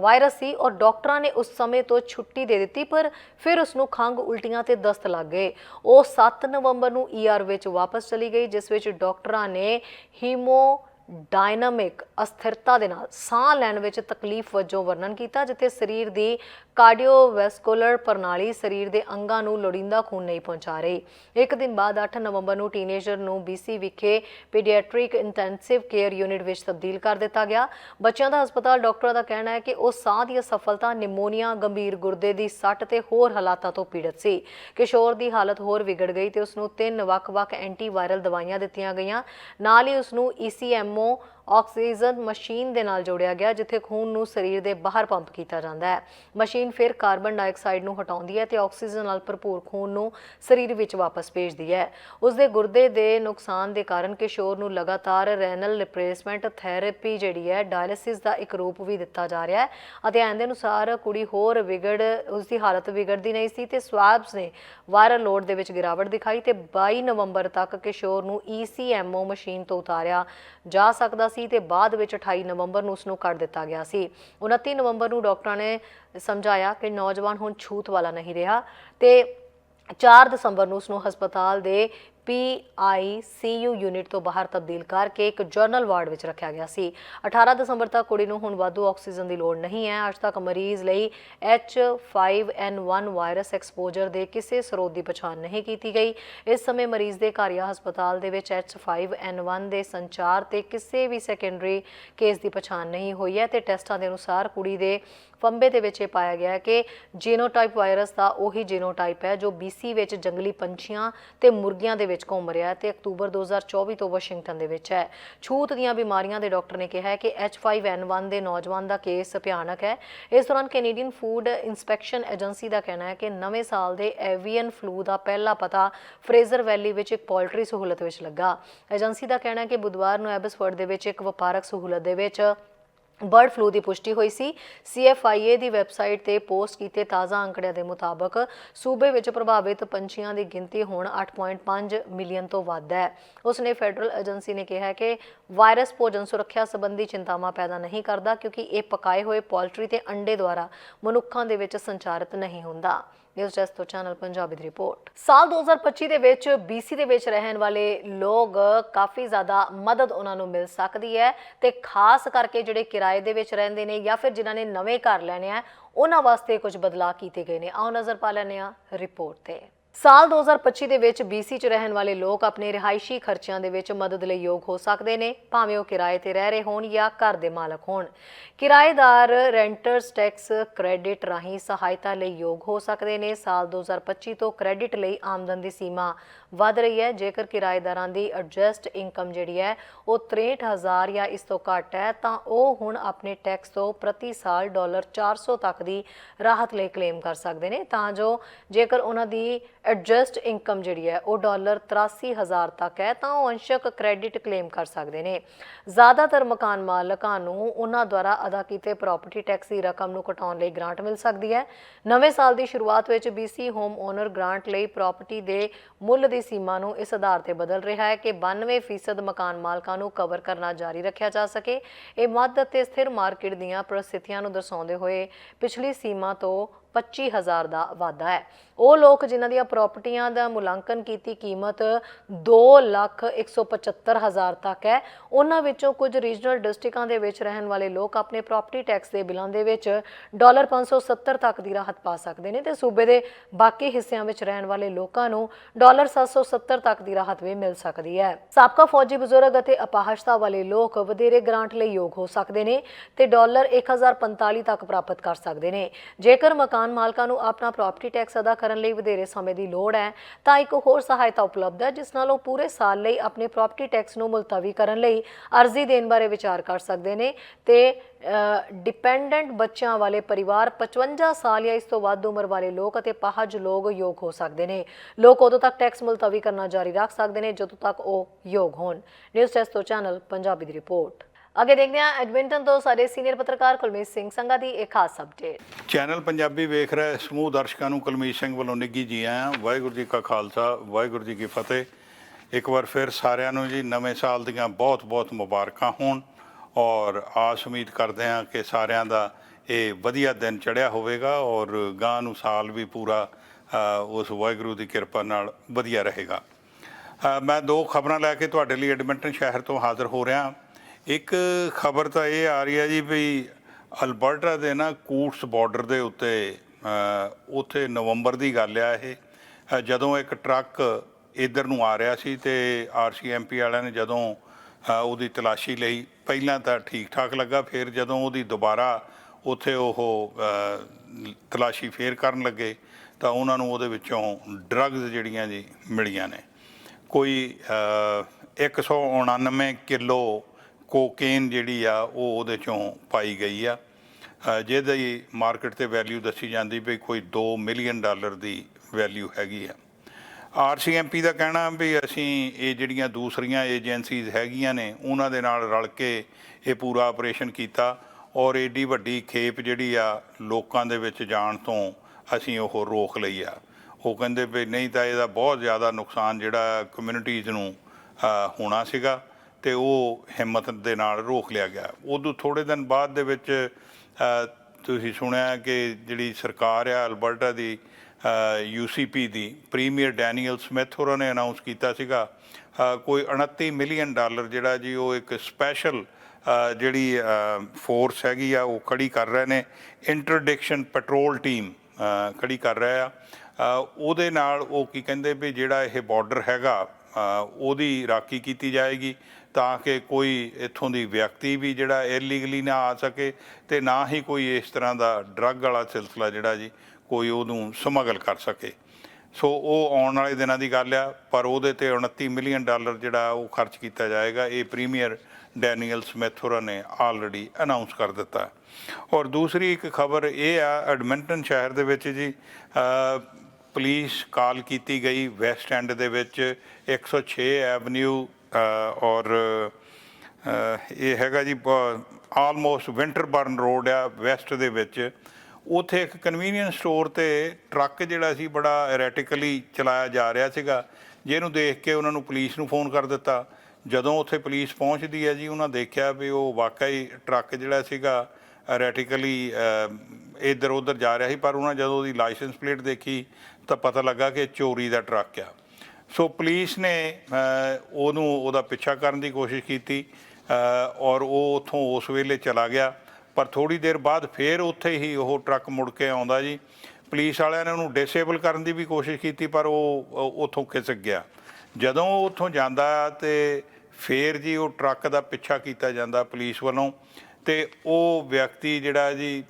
[SPEAKER 1] ਵਾਇਰਸ ਸੀ ਔਰ ਡਾਕਟਰਾਂ ਨੇ ਉਸ ਸਮੇਂ ਤੋਂ ਛੁੱਟੀ ਦੇ ਦਿੱਤੀ, ਪਰ ਫਿਰ ਉਸ ਨੂੰ ਖੰਘ ਉਲਟੀਆਂ ਤੇ ਦਸਤ ਲੱਗ ਗਏ। ਉਹ 7 ਨਵੰਬਰ ਨੂੰ ਈਆਰ ਵਿੱਚ ਵਾਪਸ ਚਲੀ ਗਈ, ਜਿਸ ਵਿੱਚ ਡਾਕਟਰਾਂ ਨੇ ਹੀਮੋ ਡਾਇਨਾਮਿਕ ਅਸਥਿਰਤਾ ਦੇ ਨਾਲ ਸਾਹ ਲੈਣ ਵਿੱਚ ਤਕਲੀਫ ਵਜੋਂ ਵਰਣਨ ਕੀਤਾ, ਜਿੱਥੇ ਸਰੀਰ ਦੀ ਕਾਰਡੀਓਵੈਸਕੂਲਰ ਪ੍ਰਣਾਲੀ ਸਰੀਰ ਦੇ ਅੰਗਾਂ ਨੂੰ ਲੋੜੀਂਦਾ ਖੂਨ ਨਹੀਂ ਪਹੁੰਚਾ ਰਹੀ। ਇੱਕ ਦਿਨ ਬਾਅਦ 8 ਨਵੰਬਰ ਨੂੰ ਟੀਨੇਜਰ ਨੂੰ BC ਵਿਖੇ ਪੀਡੀਆਟ੍ਰਿਕ ਇੰਟੈਂਸਿਵ ਕੇਅਰ ਯੂਨਿਟ ਵਿੱਚ ਤਬਦੀਲ ਕਰ ਦਿੱਤਾ ਗਿਆ। ਬੱਚਿਆਂ ਦਾ ਹਸਪਤਾਲ ਡਾਕਟਰਾਂ ਦਾ ਕਹਿਣਾ ਹੈ ਕਿ ਉਹ ਸਾਹ ਦੀ ਅਸਫਲਤਾ ਨਿਮੋਨੀਆ, ਗੰਭੀਰ ਗੁਰਦੇ ਦੀ ਸੱਟ ਤੇ ਹੋਰ ਹਾਲਾਤਾਂ ਤੋਂ ਪੀੜਤ ਸੀ। ਕਿਸ਼ੋਰ ਦੀ ਹਾਲਤ ਹੋਰ ਵਿਗੜ ਗਈ ਤੇ ਉਸ ਨੂੰ ਤਿੰਨ ਵੱਖ-ਵੱਖ ਐਂਟੀਵਾਇਰਲ ਦਵਾਈਆਂ ਦਿੱਤੀਆਂ ਗਈਆਂ। ਨਾਲ ਹੀ ਉਸ ਨੂੰ cómo ਆਕਸੀਜਨ ਮਸ਼ੀਨ ਦੇ ਨਾਲ ਜੋੜਿਆ ਗਿਆ, ਜਿੱਥੇ ਖੂਨ ਨੂੰ ਸਰੀਰ ਦੇ ਬਾਹਰ ਪੰਪ ਕੀਤਾ ਜਾਂਦਾ ਹੈ। ਮਸ਼ੀਨ ਫਿਰ ਕਾਰਬਨ ਡਾਈਆਕਸਾਈਡ ਨੂੰ ਹਟਾਉਂਦੀ ਹੈ ਤੇ ਆਕਸੀਜਨ ਨਾਲ ਭਰਪੂਰ ਖੂਨ ਨੂੰ ਸਰੀਰ ਵਿੱਚ ਵਾਪਸ ਭੇਜਦੀ ਹੈ। ਉਸ ਦੇ ਗੁਰਦੇ ਦੇ ਨੁਕਸਾਨ ਦੇ ਕਾਰਨ ਕਿਸ਼ੋਰ ਨੂੰ ਲਗਾਤਾਰ ਰੈਨਲ ਰਿਪਲੇਸਮੈਂਟ ਥੈਰੇਪੀ ਜਿਹੜੀ ਹੈ, ਡਾਇਲਿਸਿਸ ਦਾ ਇੱਕ ਰੂਪ ਵੀ ਦਿੱਤਾ ਜਾ ਰਿਹਾ ਹੈ। ਅਧਿਐਨ ਦੇ ਅਨੁਸਾਰ ਕੁੜੀ ਹੋਰ ਵਿਗੜ ਉਸ ਦੀ ਹਾਲਤ ਵਿਗੜਦੀ ਨਹੀਂ ਸੀ ਤੇ ਸਵਾਬਸ ਨੇ ਵਾਇਰਲ ਲੋਡ ਦੇ ਵਿੱਚ ਗਿਰਾਵਟ ਦਿਖਾਈ ਤੇ 22 ਨਵੰਬਰ ਤੱਕ ਕਿਸ਼ੋਰ ਨੂੰ ECMO ਮਸ਼ੀਨ ਤੋਂ ਉਤਾਰਿਆ ਜਾ ਸਕਦਾ ਸੀ ਤੇ ਬਾਅਦ ਵਿੱਚ 28 ਨਵੰਬਰ ਨੂੰ ਉਸ ਨੂੰ ਕੱਢ ਦਿੱਤਾ ਗਿਆ ਸੀ। 29 ਨਵੰਬਰ ਨੂੰ ਡਾਕਟਰਾਂ ਨੇ ਸਮਝਾਇਆ ਕਿ ਨੌਜਵਾਨ ਹੁਣ ਛੂਤ ਵਾਲਾ ਨਹੀਂ ਰਿਹਾ ਤੇ 4 ਦਸੰਬਰ ਨੂੰ ਉਸ ਨੂੰ ਹਸਪਤਾਲ ਦੇ ਪੀਆਈਸੀਯੂ ਯੂਨਿਟ ਤੋਂ ਬਾਹਰ ਤਬਦੀਲ ਕਰਕੇ ਇੱਕ ਜਰਨਲ ਵਾਰਡ ਵਿੱਚ ਰੱਖਿਆ ਗਿਆ ਸੀ। 18 ਦਸੰਬਰ ਤੱਕ ਕੁੜੀ ਨੂੰ ਹੁਣ ਵਾਧੂ ਆਕਸੀਜਨ ਦੀ ਲੋੜ ਨਹੀਂ ਹੈ। ਅੱਜ ਤੱਕ ਮਰੀਜ਼ ਲਈ H5N1 ਵਾਇਰਸ ਐਕਸਪੋਜਰ ਦੇ ਕਿਸੇ ਸਰੋਤ ਦੀ ਪਛਾਣ ਨਹੀਂ ਕੀਤੀ ਗਈ। ਇਸ ਸਮੇਂ ਮਰੀਜ਼ ਦੇ ਘਰ ਜਾਂ ਹਸਪਤਾਲ ਦੇ ਵਿੱਚ H5N1 ਦੇ ਸੰਚਾਰ ਤੇ ਕਿਸੇ ਵੀ ਸੈਕੰਡਰੀ ਕੇਸ ਦੀ ਪਛਾਣ ਨਹੀਂ ਹੋਈ ਹੈ ਤੇ ਟੈਸਟਾਂ ਦੇ ਅਨੁਸਾਰ ਕੁੜੀ ਦੇ ਫੰਬੇ ਦੇ ਵਿੱਚ ਇਹ ਪਾਇਆ ਗਿਆ ਹੈ ਕਿ ਜੀਨੋਟਾਈਪ ਵਾਇਰਸ ਦਾ ਉਹੀ ਜੀਨੋਟਾਈਪ ਹੈ ਜੋ BC ਵਿੱਚ ਜੰਗਲੀ ਪੰਛੀਆਂ ਤੇ ਮੁਰਗੀਆਂ ਦੇ ਵਿੱਚ ਘੁੰਮ ਰਿਹਾ ਹੈ ਤੇ ਅਕਤੂਬਰ 2024 ਤੋਂ ਵਾਸ਼ਿੰਗਟਨ ਦੇ ਵਿੱਚ ਹੈ। ਛੂਤ ਦੀਆਂ ਬਿਮਾਰੀਆਂ ਦੇ ਡਾਕਟਰ ਨੇ ਕਿਹਾ ਹੈ ਕਿ H5N1 ਦੇ ਨੌਜਵਾਨ ਦਾ ਕੇਸ ਭਿਆਨਕ ਹੈ। ਇਸ ਦੌਰਾਨ ਕੈਨੇਡੀਅਨ ਫੂਡ ਇਨਸਪੈਕਸ਼ਨ ਏਜੰਸੀ ਦਾ ਕਹਿਣਾ ਹੈ ਕਿ ਨਵੇਂ ਸਾਲ ਦੇ ਐਵੀਅਨ ਫਲੂ ਦਾ ਪਹਿਲਾ ਪਤਾ ਫਰੇਜ਼ਰ ਵੈਲੀ ਵਿੱਚ ਇੱਕ ਪੋਲਟਰੀ ਸਹੂਲਤ ਵਿੱਚ ਲੱਗਾ। ਏਜੰਸੀ ਦਾ ਕਹਿਣਾ ਹੈ ਕਿ ਬੁੱਧਵਾਰ ਨੂੰ ਐਬਸਫੋਰਡ ਦੇ ਵਿੱਚ ਇੱਕ ਵਪਾਰਕ ਸਹੂਲਤ ਦੇ ਵਿੱਚ ਬਰਡ ਫਲੂ ਦੀ ਪੁਸ਼ਟੀ ਹੋਈ ਸੀ। CFIA ਦੀ ਵੈਬਸਾਈਟ ਤੇ ਪੋਸਟ ਕੀਤੇ ਤਾਜ਼ਾ ਅੰਕੜਿਆਂ ਦੇ ਮੁਤਾਬਕ ਸੂਬੇ ਵਿੱਚ ਪ੍ਰਭਾਵਿਤ ਪੰਛੀਆਂ ਦੀ ਗਿਣਤੀ ਹੁਣ 8.5 ਮਿਲੀਅਨ ਤੋਂ ਵੱਧ ਹੈ। ਉਸ ਨੇ ਫੈਡਰਲ ਏਜੰਸੀ ਨੇ ਕਿਹਾ ਕਿ ਵਾਇਰਸ ਭੋਜਨ ਸੁਰੱਖਿਆ ਸੰਬੰਧੀ ਚਿੰਤਾਵਾਂ ਪੈਦਾ ਨਹੀਂ ਕਰਦਾ ਕਿਉਂਕਿ ਇਹ ਪਕਾਏ ਹੋਏ ਪੋਲਟਰੀ ਤੇ ਅੰਡੇ ਦੁਆਰਾ ਮਨੁੱਖਾਂ ਦੇ ਵਿੱਚ ਸੰਚਾਰਿਤ ਨਹੀਂ ਹੁੰਦਾ। ਨਿਊਜ਼ ਡੈਸਕ ਤੋਂ ਚੈਨਲ ਪੰਜਾਬੀ ਦੀ ਰਿਪੋਰਟ। ਸਾਲ 2025 ਦੇ ਵਿੱਚ BC ਦੇ ਵਿੱਚ ਰਹਿਣ ਵਾਲੇ ਲੋਕ ਕਾਫੀ ਜ਼ਿਆਦਾ ਮਦਦ ਉਹਨਾਂ ਨੂੰ ਮਿਲ ਸਕਦੀ ਹੈ ਤੇ ਖਾਸ ਕਰਕੇ ਜਿਹੜੇ ਕਿਰਾਏ ਦੇ ਵਿੱਚ ਰਹਿੰਦੇ ਨੇ ਜਾਂ ਫਿਰ ਜਿਨ੍ਹਾਂ ਨੇ ਨਵੇਂ ਘਰ ਲੈਣੇ ਆ, ਉਹਨਾਂ ਵਾਸਤੇ ਕੁਝ ਬਦਲਾਅ ਕੀਤੇ ਗਏ ਨੇ। ਆਓ ਨਜ਼ਰ ਪਾ ਲੈਂਦੇ ਆ ਰਿਪੋਰਟ ਤੇ। ਸਾਲ 2025 ਦੇ ਵਿੱਚ BC 'ਚ ਰਹਿਣ ਵਾਲੇ ਲੋਕ ਆਪਣੇ ਰਿਹਾਇਸ਼ੀ ਖਰਚਿਆਂ ਦੇ ਵਿੱਚ ਮਦਦ ਲਈ ਯੋਗ ਹੋ ਸਕਦੇ ਨੇ, ਭਾਵੇਂ ਉਹ ਕਿਰਾਏ ਤੇ ਰਹਿ ਰਹੇ ਹੋਣ ਜਾਂ ਘਰ ਦੇ ਮਾਲਕ ਹੋਣ। ਕਿਰਾਏਦਾਰ ਰੈਂਟਰਸ ਟੈਕਸ ਕ੍ਰੈਡਿਟ ਰਾਹੀਂ ਸਹਾਇਤਾ ਲਈ ਯੋਗ ਹੋ ਸਕਦੇ ਨੇ। ਸਾਲ 2025 ਤੋਂ ਕ੍ਰੈਡਿਟ ਲਈ ਆਮਦਨ ਦੀ ਸੀਮਾ ਵਧ ਰਹੀ ਹੈ। ਜੇਕਰ ਕਿਰਾਏਦਾਰਾਂ ਦੀ ਐਡਜਸਟ ਇਨਕਮ ਜਿਹੜੀ ਹੈ, ਉਹ 63000 ਜਾਂ ਇਸ ਤੋਂ ਘੱਟ ਹੈ, ਤਾਂ ਉਹ ਹੁਣ ਆਪਣੇ ਟੈਕਸ ਤੋਂ ਪ੍ਰਤੀ ਸਾਲ ਡਾਲਰ 400 ਤੱਕ ਦੀ ਰਾਹਤ ਲਈ ਕਲੇਮ ਕਰ ਸਕਦੇ ਨੇ। ਤਾਂ ਜੋ ਜੇਕਰ ਉਹਨਾਂ ਦੀ ਐਡਜਸਟ ਇਨਕਮ ਜਿਹੜੀ ਹੈ, ਉਹ ਡਾਲਰ 83000 ਤੱਕ ਹੈ, ਤਾਂ ਉਹ ਅੰਸ਼ਕ ਕ੍ਰੈਡਿਟ ਕਲੇਮ ਕਰ ਸਕਦੇ ਨੇ। ਜ਼ਿਆਦਾਤਰ ਮਕਾਨ ਮਾਲਕਾਂ ਨੂੰ ਉਹਨਾਂ ਦੁਆਰਾ ਅਦਾ ਕੀਤੇ ਪ੍ਰਾਪਰਟੀ ਟੈਕਸ ਦੀ ਰਕਮ ਨੂੰ ਘਟਾਉਣ ਲਈ ਗ੍ਰਾਂਟ ਮਿਲ ਸਕਦੀ ਹੈ। ਨਵੇਂ ਸਾਲ ਦੀ ਸ਼ੁਰੂਆਤ ਵਿੱਚ BC ਹੋਮ ਓਨਰ ਗ੍ਰਾਂਟ ਲਈ ਪ੍ਰਾਪਰਟੀ ਦੇ ਮੁੱਲ ਦੀ ਸੀਮਾ ਨੂੰ ਇਸ ਆਧਾਰ ਤੇ ਬਦਲ ਰਿਹਾ ਹੈ ਕਿ 92% ਮਕਾਨ ਮਾਲਕਾਂ ਨੂੰ ਕਵਰ ਕਰਨਾ ਜਾਰੀ ਰੱਖਿਆ ਜਾ ਸਕੇ। ਇਹ ਮੱਧ ਅਤੇ ਸਥਿਰ ਮਾਰਕੀਟ ਦੀਆਂ ਪ੍ਰਸਥਿਤੀਆਂ ਨੂੰ ਦਰਸਾਉਂਦੇ ਹੋਏ ਪਿਛਲੀ ਸੀਮਾ ਤੋਂ 25000 ਦਾ ਵਾਧਾ ਹੈ। ਉਹ ਲੋਕ ਜਿਨ੍ਹਾਂ ਦੀਆਂ ਪ੍ਰਾਪਰਟੀਆਂ ਦਾ ਮੁਲਾਂਕਣ ਕੀਤੀ ਕੀਮਤ 2,175,000 ਤੱਕ ਹੈ ਉਹਨਾਂ ਵਿੱਚੋਂ ਕੁਝ ਰੀਜਨਲ ਡਿਸਟ੍ਰਿਕਾਂ ਦੇ ਵਿੱਚ ਰਹਿਣ ਵਾਲੇ ਲੋਕ ਆਪਣੇ ਪ੍ਰਾਪਰਟੀ ਟੈਕਸ ਦੇ ਬਿੱਲਾਂ ਦੇ ਵਿੱਚ ਡਾਲਰ 570 ਤੱਕ ਦੀ ਰਾਹਤ ਪਾ ਸਕਦੇ ਨੇ ਤੇ ਸੂਬੇ ਦੇ ਬਾਕੀ ਹਿੱਸਿਆਂ ਵਿੱਚ ਰਹਿਣ ਵਾਲੇ ਲੋਕਾਂ ਨੂੰ ਡਾਲਰ 770 ਤੱਕ ਦੀ ਰਾਹਤ ਵੀ ਮਿਲ ਸਕਦੀ ਹੈ। ਸਾਬਕਾ ਫੌਜੀ ਬਜ਼ੁਰਗ ਅਤੇ ਅਪਾਹਜਤਾ ਵਾਲੇ ਲੋਕ ਵਧੇਰੇ ਗ੍ਰਾਂਟ ਲਈ ਯੋਗ ਹੋ ਸਕਦੇ ਨੇ ਤੇ ਡਾਲਰ 1045 ਤੱਕ ਪ੍ਰਾਪਤ ਕਰ ਸਕਦੇ ਨੇ। ਜੇਕਰ ਮਕਾਨ ਮਾਲਕਾਂ ਨੂੰ ਆਪਣਾ ਪ੍ਰਾਪਰਟੀ ਟੈਕਸ ਅਦਾ ਕਰਨ ਲਈ ਵਧੇਰੇ ਸਮੇਂ ਦੀ ਲੋੜ ਹੈ, ਤਾਂ ਇੱਕ ਹੋਰ ਸਹਾਇਤਾ ਉਪਲਬਧ ਹੈ, ਜਿਸ ਨਾਲ ਉਹ ਪੂਰੇ ਸਾਲ ਲਈ ਆਪਣੇ ਪ੍ਰਾਪਰਟੀ ਟੈਕਸ ਨੂੰ ਮੁਲਤਵੀ ਕਰਨ ਲਈ ਅਰਜ਼ੀ ਦੇਣ ਬਾਰੇ ਵਿਚਾਰ ਕਰ ਸਕਦੇ ਨੇ ਤੇ ਡਿਪੈਂਡੈਂਟ ਬੱਚਿਆਂ ਵਾਲੇ ਪਰਿਵਾਰ 55 ਸਾਲ ਜਾਂ ਇਸ ਤੋਂ ਵੱਧ ਉਮਰ ਵਾਲੇ ਲੋਕ ਅਤੇ ਪਾਹਜ ਲੋਕ ਯੋਗ ਹੋ ਸਕਦੇ ਨੇ। ਲੋਕ ਉਦੋਂ ਤੱਕ ਟੈਕਸ ਮੁਲਤਵੀ ਕਰਨਾ ਜਾਰੀ ਰੱਖ ਸਕਦੇ ਨੇ, ਜਦੋਂ ਤੱਕ ਉਹ ਯੋਗ ਹੋਣ। ਨਿਊਜ਼ ਟੈਸਟ ਤੋਂ ਚੈਨਲ, ਪੰਜਾਬੀ ਦੀ ਰਿਪੋਰਟ। ਅੱਗੇ ਦੇਖਦੇ ਹਾਂ ਐਡਮਿੰਟਨ ਤੋਂ ਸਾਡੇ ਸੀਨੀਅਰ ਪੱਤਰਕਾਰ ਕੁਲਮੀਤ ਸਿੰਘ ਸੰਘਾ ਦੀ ਇੱਕ ਖਾਸ ਅਪਡੇਟ
[SPEAKER 2] ਚੈਨਲ ਪੰਜਾਬੀ ਵੇਖ ਰਹੇ ਸਮੂਹ ਦਰਸ਼ਕਾਂ ਨੂੰ ਕੁਲਮੀਤ ਸਿੰਘ ਵੱਲੋਂ ਨਿੱਗੀ ਜੀ ਆਇਆਂ, ਵਾਹਿਗੁਰੂ ਜੀ ਕਾ ਖਾਲਸਾ, ਵਾਹਿਗੁਰੂ ਜੀ ਕੀ ਫਤਿਹ। ਇੱਕ ਵਾਰ ਫਿਰ ਸਾਰਿਆਂ ਨੂੰ ਜੀ ਨਵੇਂ ਸਾਲ ਦੀਆਂ ਬਹੁਤ-ਬਹੁਤ ਮੁਬਾਰਕਾਂ ਹੋਣ ਔਰ ਆਸ ਉਮੀਦ ਕਰਦੇ ਹਾਂ ਕਿ ਸਾਰਿਆਂ ਦਾ ਇਹ ਵਧੀਆ ਦਿਨ ਚੜਿਆ ਹੋਵੇਗਾ ਔਰ ਗਾਂ ਨੂੰ ਸਾਲ ਵੀ ਪੂਰਾ ਉਸ ਵਾਹਿਗੁਰੂ ਦੀ ਕਿਰਪਾ ਨਾਲ ਵਧੀਆ ਰਹੇਗਾ। ਮੈਂ ਦੋ ਖਬਰਾਂ ਲੈ ਕੇ ਤੁਹਾਡੇ ਲਈ ਐਡਮਿੰਟਨ ਸ਼ਹਿਰ ਤੋਂ ਹਾਜ਼ਰ ਹੋ ਰਿਹਾ। ਇੱਕ ਖਬਰ ਤਾਂ ਇਹ ਆ ਰਹੀ ਹੈ ਜੀ ਵੀ ਅਲਬਰਟਾ ਦੇ ਨਾ ਕੂਟਸ ਬਾਰਡਰ ਦੇ ਉੱਤੇ ਉੱਥੇ ਨਵੰਬਰ ਦੀ ਗੱਲ ਆ ਇਹ। ਜਦੋਂ ਇੱਕ ਟਰੱਕ ਇਧਰ ਨੂੰ ਆ ਰਿਹਾ ਸੀ ਤੇ ਆਰਸੀਐਮਪੀ ਵਾਲਿਆਂ ਨੇ ਜਦੋਂ ਉਹਦੀ ਤਲਾਸ਼ੀ ਲਈ ਪਹਿਲਾਂ ਤਾਂ ਠੀਕ ਠਾਕ ਲੱਗਾ ਫਿਰ ਜਦੋਂ ਉਹਦੀ ਦੁਬਾਰਾ ਉੱਥੇ ਉਹ ਤਲਾਸ਼ੀ ਫੇਰ ਕਰਨ ਲੱਗੇ ਤਾਂ ਉਹਨਾਂ ਨੂੰ ਉਹਦੇ ਵਿੱਚੋਂ ਡਰੱਗਸ ਜਿਹੜੀਆਂ ਜੀ ਮਿਲੀਆਂ ਨੇ। ਕੋਈ ਅ, 199 ਕਿਲੋ ਕੋਕੇਨ ਜਿਹੜੀ ਆ ਉਹ ਉਹਦੇ ਚੋਂ ਪਾਈ ਗਈ ਆ। ਅ, ਜਿਹਦੀ ਮਾਰਕੀਟ ਤੇ ਵੈਲਿਊ ਦੱਸੀ ਜਾਂਦੀ ਵੀ ਕੋਈ 2 ਮਿਲੀਅਨ ਡਾਲਰ ਦੀ ਵੈਲਿਊ ਹੈਗੀ ਆ। ਆਰਸੀਐਮਪੀ ਦਾ ਕਹਿਣਾ ਵੀ ਅਸੀਂ ਇਹ ਜਿਹੜੀਆਂ ਦੂਸਰੀਆਂ ਏਜੰਸੀਜ਼ ਹੈਗੀਆਂ ਨੇ ਉਹਨਾਂ ਦੇ ਨਾਲ ਰਲ ਕੇ ਇਹ ਪੂਰਾ ਆਪਰੇਸ਼ਨ ਕੀਤਾ ਔਰ ਏਡੀ ਵੱਡੀ ਖੇਪ ਜਿਹੜੀ ਆ ਲੋਕਾਂ ਦੇ ਵਿੱਚ ਜਾਣ ਤੋਂ ਅਸੀਂ ਉਹ ਰੋਕ ਲਈ ਆ। ਉਹ ਕਹਿੰਦੇ ਵੀ ਨਹੀਂ ਤਾਂ ਇਹਦਾ ਬਹੁਤ ਜ਼ਿਆਦਾ ਨੁਕਸਾਨ ਜਿਹੜਾ ਕਮਿਊਨਿਟੀਜ਼ ਨੂੰ ਹੋਣਾ ਸੀਗਾ। ਤੇ ਉਹ ਹਿੰਮਤ ਦੇ ਨਾਲ ਰੋਕ ਲਿਆ ਗਿਆ। ਉਦੋਂ ਥੋੜੇ ਦਿਨ ਬਾਅਦ ਦੇ ਵਿੱਚ ਤੁਸੀਂ ਸੁਣਿਆ ਕਿ ਜਿਹੜੀ ਸਰਕਾਰ ਆ, ਅਲਬਰਟਾ ਦੀ ਯੂਸੀਪੀ ਦੀ, ਪ੍ਰੀਮੀਅਰ ਡੈਨੀਅਲ ਸਮਿਥ ਹੋਰਾਂ ਨੇ ਅਨਾਉਂਸ ਕੀਤਾ ਸੀਗਾ। ਕੋਈ 29 ਮਿਲੀਅਨ ਡਾਲਰ ਜਿਹੜਾ ਜੀ, ਉਹ ਇੱਕ ਸਪੈਸ਼ਲ ਜਿਹੜੀ ਫੋਰਸ ਹੈਗੀ ਆ, ਉਹ ਖੜੀ ਕਰ ਰਹੇ ਨੇ। ਇੰਟਰਡਿਕਸ਼ਨ ਪੈਟਰੋਲ ਟੀਮ ਖੜੀ ਕਰ ਰਿਹਾ ਆ। ਉਹਦੇ ਨਾਲ ਉਹ ਕੀ ਕਹਿੰਦੇ ਵੀ ਜਿਹੜਾ ਇਹ ਬਾਰਡਰ ਹੈਗਾ ਉਹਦੀ ਰਾਖੀ ਕੀਤੀ ਜਾਏਗੀ। ਤਾਂ ਕਿ ਕੋਈ ਇੱਥੋਂ ਦੀ ਵਿਅਕਤੀ ਵੀ ਜਿਹੜਾ ਇਲੀਗਲੀ ਨਾ ਆ ਸਕੇ ਤੇ ਨਾ ਹੀ ਕੋਈ ਇਸ ਤਰ੍ਹਾਂ ਦਾ ਡਰੱਗ ਵਾਲਾ ਸਿਲਸਿਲਾ ਜਿਹੜਾ ਜੀ ਕੋਈ ਉਹਨੂੰ ਸਮਗਲ ਕਰ ਸਕੇ। ਸੋ ਉਹ ਆਉਣ ਵਾਲੇ ਦਿਨਾਂ ਦੀ ਗੱਲ ਆ ਪਰ ਉਹਦੇ ਤੇ 29 ਮਿਲੀਅਨ ਡਾਲਰ ਜਿਹੜਾ ਉਹ ਖਰਚ ਕੀਤਾ ਜਾਏਗਾ। ਇਹ ਪ੍ਰੀਮੀਅਰ ਡੈਨੀਅਲ ਸਮਿਥ ਨੇ ਆਲਰੇਡੀ ਅਨਾਉਂਸ ਕਰ ਦਿੱਤਾ। ਔਰ ਦੂਸਰੀ ਇੱਕ ਖਬਰ ਇਹ ਆ ਐਡਮਿੰਟਨ ਸ਼ਹਿਰ ਦੇ ਵਿੱਚ ਜੀ ਅ, ਪੁਲਿਸ ਕਾਲ ਕੀਤੀ ਗਈ। ਵੈਸਟ ਐਂਡ ਦੇ ਵਿੱਚ 106 ਐਵਨਿਊ ਔਰ ਇਹ ਹੈਗਾ ਜੀ ਆਲਮੋਸਟ ਵਿੰਟਰਬਰਨ ਰੋਡ ਆ ਵੈਸਟ ਦੇ ਵਿੱਚ। ਉਥੇ ਇੱਕ ਕਨਵੀਨੀਅੰਸ ਸਟੋਰ ਤੇ ਟਰੱਕ ਜਿਹੜਾ ਸੀ, ਬੜਾ ਐਰੈਟਿਕਲੀ ਚਲਾਇਆ ਜਾ ਰਿਹਾ ਸੀਗਾ। ਜਿਹਨੂੰ ਦੇਖ ਕੇ ਉਹਨਾਂ ਨੂੰ ਪੁਲਿਸ ਨੂੰ ਫੋਨ ਕਰ ਦਿੱਤਾ। ਜਦੋਂ ਉੱਥੇ ਪੁਲਿਸ ਪਹੁੰਚਦੀ ਹੈ ਜੀ, ਉਹਨਾਂ ਦੇਖਿਆ ਵੀ ਉਹ ਵਾਕਈ ਟਰੱਕ ਜਿਹੜਾ ਸੀਗਾ ਐਰੈਟਿਕਲੀ ਇੱਧਰ ਉੱਧਰ ਜਾ ਰਿਹਾ ਸੀ। ਪਰ ਉਹਨਾਂ ਜਦੋਂ ਉਹਦੀ ਲਾਇਸੈਂਸ ਪਲੇਟ ਦੇਖੀ, ਤਾਂ ਪਤਾ ਲੱਗਾ ਕਿ ਚੋਰੀ ਦਾ ਟਰੱਕ ਆ। ਸੋ ਪੁਲਿਸ ਨੇ ਉਹਨੂੰ ਉਹਦਾ ਪਿੱਛਾ ਕਰਨ ਦੀ ਕੋਸ਼ਿਸ਼ ਕੀਤੀ ਔਰ ਉਹ ਉੱਥੋਂ ਉਸ ਵੇਲੇ ਚਲਾ ਗਿਆ। ਪਰ ਥੋੜੀ ਦੇਰ ਬਾਅਦ ਫੇਰ ਉੱਥੇ ਹੀ ਉਹ ਟਰੱਕ ਮੁੜ ਕੇ ਆਉਂਦਾ ਜੀ। ਪੁਲਿਸ ਵਾਲਿਆਂ ਨੇ ਉਹਨੂੰ ਡਿਸੇਬਲ ਕਰਨ ਦੀ ਵੀ ਕੋਸ਼ਿਸ਼ ਕੀਤੀ, ਪਰ ਉਹ ਉਹ ਉੱਥੋਂ ਖਿਸਕ ਗਿਆ। ਜਦੋਂ ਉਹ ਉੱਥੋਂ ਜਾਂਦਾ ਤੇ ਫੇਰ ਜੀ ਉਹ ਟਰੱਕ ਦਾ ਪਿੱਛਾ ਕੀਤਾ ਜਾਂਦਾ ਪੁਲਿਸ ਵੱਲੋਂ। ਤੇ ਉਹ ਵਿਅਕਤੀ ਜਿਹੜਾ ਜੀ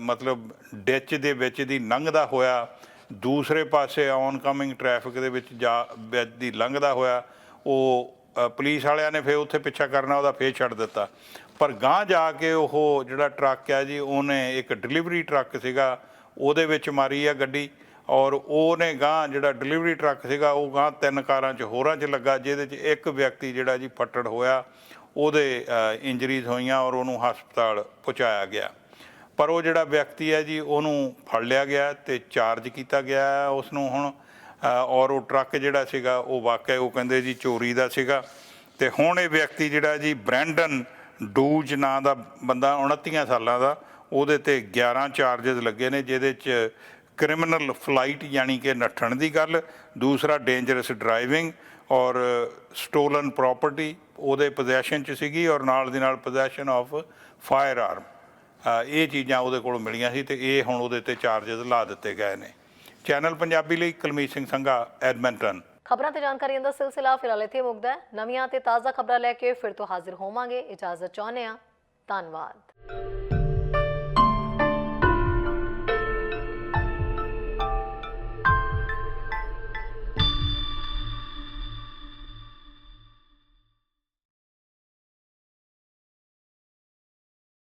[SPEAKER 2] ਮਤਲਬ ਡਿੱਚ ਦੇ ਵਿੱਚ ਦੀ ਲੰਘਦਾ ਹੋਇਆ ਦੂਸਰੇ ਪਾਸੇ ਔਨ ਕਮਿੰਗ ਟ੍ਰੈਫਿਕ ਦੇ ਵਿੱਚ ਜਾ ਵਿੱਚ ਦੀ ਲੰਘਦਾ ਹੋਇਆ, ਉਹ ਪੁਲਿਸ ਵਾਲਿਆਂ ਨੇ ਫੇਰ ਉੱਥੇ ਪਿੱਛਾ ਕਰਨਾ, ਉਹਦਾ ਫੇਰ ਛੱਡ ਦਿੱਤਾ। ਪਰ ਗਾਂ ਜਾ ਕੇ ਉਹ ਜਿਹੜਾ ਟਰੱਕ ਆ ਜੀ, ਉਹਨੇ ਇੱਕ ਡਿਲੀਵਰੀ ਟਰੱਕ ਸੀਗਾ, ਉਹਦੇ ਵਿੱਚ ਮਾਰੀ ਆ ਗੱਡੀ ਔਰ ਉਹਨੇ ਗਾਂ ਜਿਹੜਾ ਡਿਲੀਵਰੀ ਟਰੱਕ ਸੀਗਾ, ਉਹ ਗਾਂ ਤਿੰਨ ਕਾਰਾਂ 'ਚ, ਹੋਰਾਂ 'ਚ ਲੱਗਾ, ਜਿਹਦੇ 'ਚ ਇੱਕ ਵਿਅਕਤੀ ਜਿਹੜਾ ਜੀ ਫੱਟੜ ਹੋਇਆ, ਉਹਦੇ ਇੰਜਰੀਜ਼ ਹੋਈਆਂ ਔਰ ਉਹਨੂੰ ਹਸਪਤਾਲ ਪਹੁੰਚਾਇਆ ਗਿਆ। ਪਰ ਉਹ ਜਿਹੜਾ ਵਿਅਕਤੀ ਹੈ ਜੀ, ਉਹਨੂੰ ਫੜ ਲਿਆ ਗਿਆ ਤੇ ਚਾਰਜ ਕੀਤਾ ਗਿਆ ਉਸ ਨੂੰ ਹੁਣ ਔਰ ਉਹ ਟਰੱਕ ਜਿਹੜਾ ਸੀਗਾ, ਉਹ ਵਾਕਿਆ ਉਹ ਕਹਿੰਦੇ ਜੀ ਚੋਰੀ ਦਾ ਸੀਗਾ। ਤੇ ਹੁਣ ਇਹ ਵਿਅਕਤੀ ਜਿਹੜਾ ਜੀ, ਬ੍ਰੈਂਡਨ ਡੂਜ ਨਾਂ ਦਾ ਬੰਦਾ 29 ਸਾਲਾਂ ਦਾ, ਉਹਦੇ ਤੇ 11 ਚਾਰजेस ਲੱਗੇ ਨੇ, ਜਿਹਦੇ ਚ ਕ੍ਰਿਮੀਨਲ ਫਲਾਈਟ ਯਾਨੀ ਕਿ ਨੱਠਣ ਦੀ ਗੱਲ, ਦੂਸਰਾ ਡੇਂਜਰਸ ਡਰਾਈਵਿੰਗ, ਔਰ ਸਟੋਲਨ ਪ੍ਰਾਪਰਟੀ, ਉਹਦੇ ਪੋਜੈਸ਼ਨ ਚ ਸੀਗੀ, ਔਰ ਨਾਲ ਦੀ ਨਾਲ ਪੋਜੈਸ਼ਨ ਆਫ ਫਾਇਰ ਆਰਮ ਇਹ ਚੀਜ਼ਾਂ ਉਹਦੇ ਕੋਲੋਂ ਮਿਲੀਆਂ ਸੀ ਤੇ ਇਹ ਹੁਣ ਉਹਦੇ ਤੇ ਚਾਰजेस ਲਾ ਦਿੱਤੇ ਗਏ ਨੇ। ਚੈਨਲ ਪੰਜਾਬੀ ਲਈ ਕੁਲਮੀਤ ਸਿੰਘ ਸੰਘਾ ਐਡਮਿੰਟਨ
[SPEAKER 1] ਖਬਰਾਂ ਤੇ ਜਾਣਕਾਰੀਆਂ ਦਾ ਸਿਲਸਿਲਾ ਫਿਲਹਾਲ ਇੱਥੇ ਮੁੱਕਦਾ ਹੈ। ਨਵੀਆਂ ਤੇ ਤਾਜ਼ਾ ਖਬਰਾਂ ਲੈ ਕੇ ਫਿਰ ਤੋਂ ਹਾਜ਼ਰ ਹੋਵਾਂਗੇ। ਇਜਾਜ਼ਤ ਚਾਹੁੰਦੇ ਹਾਂ। ਧੰਨਵਾਦ।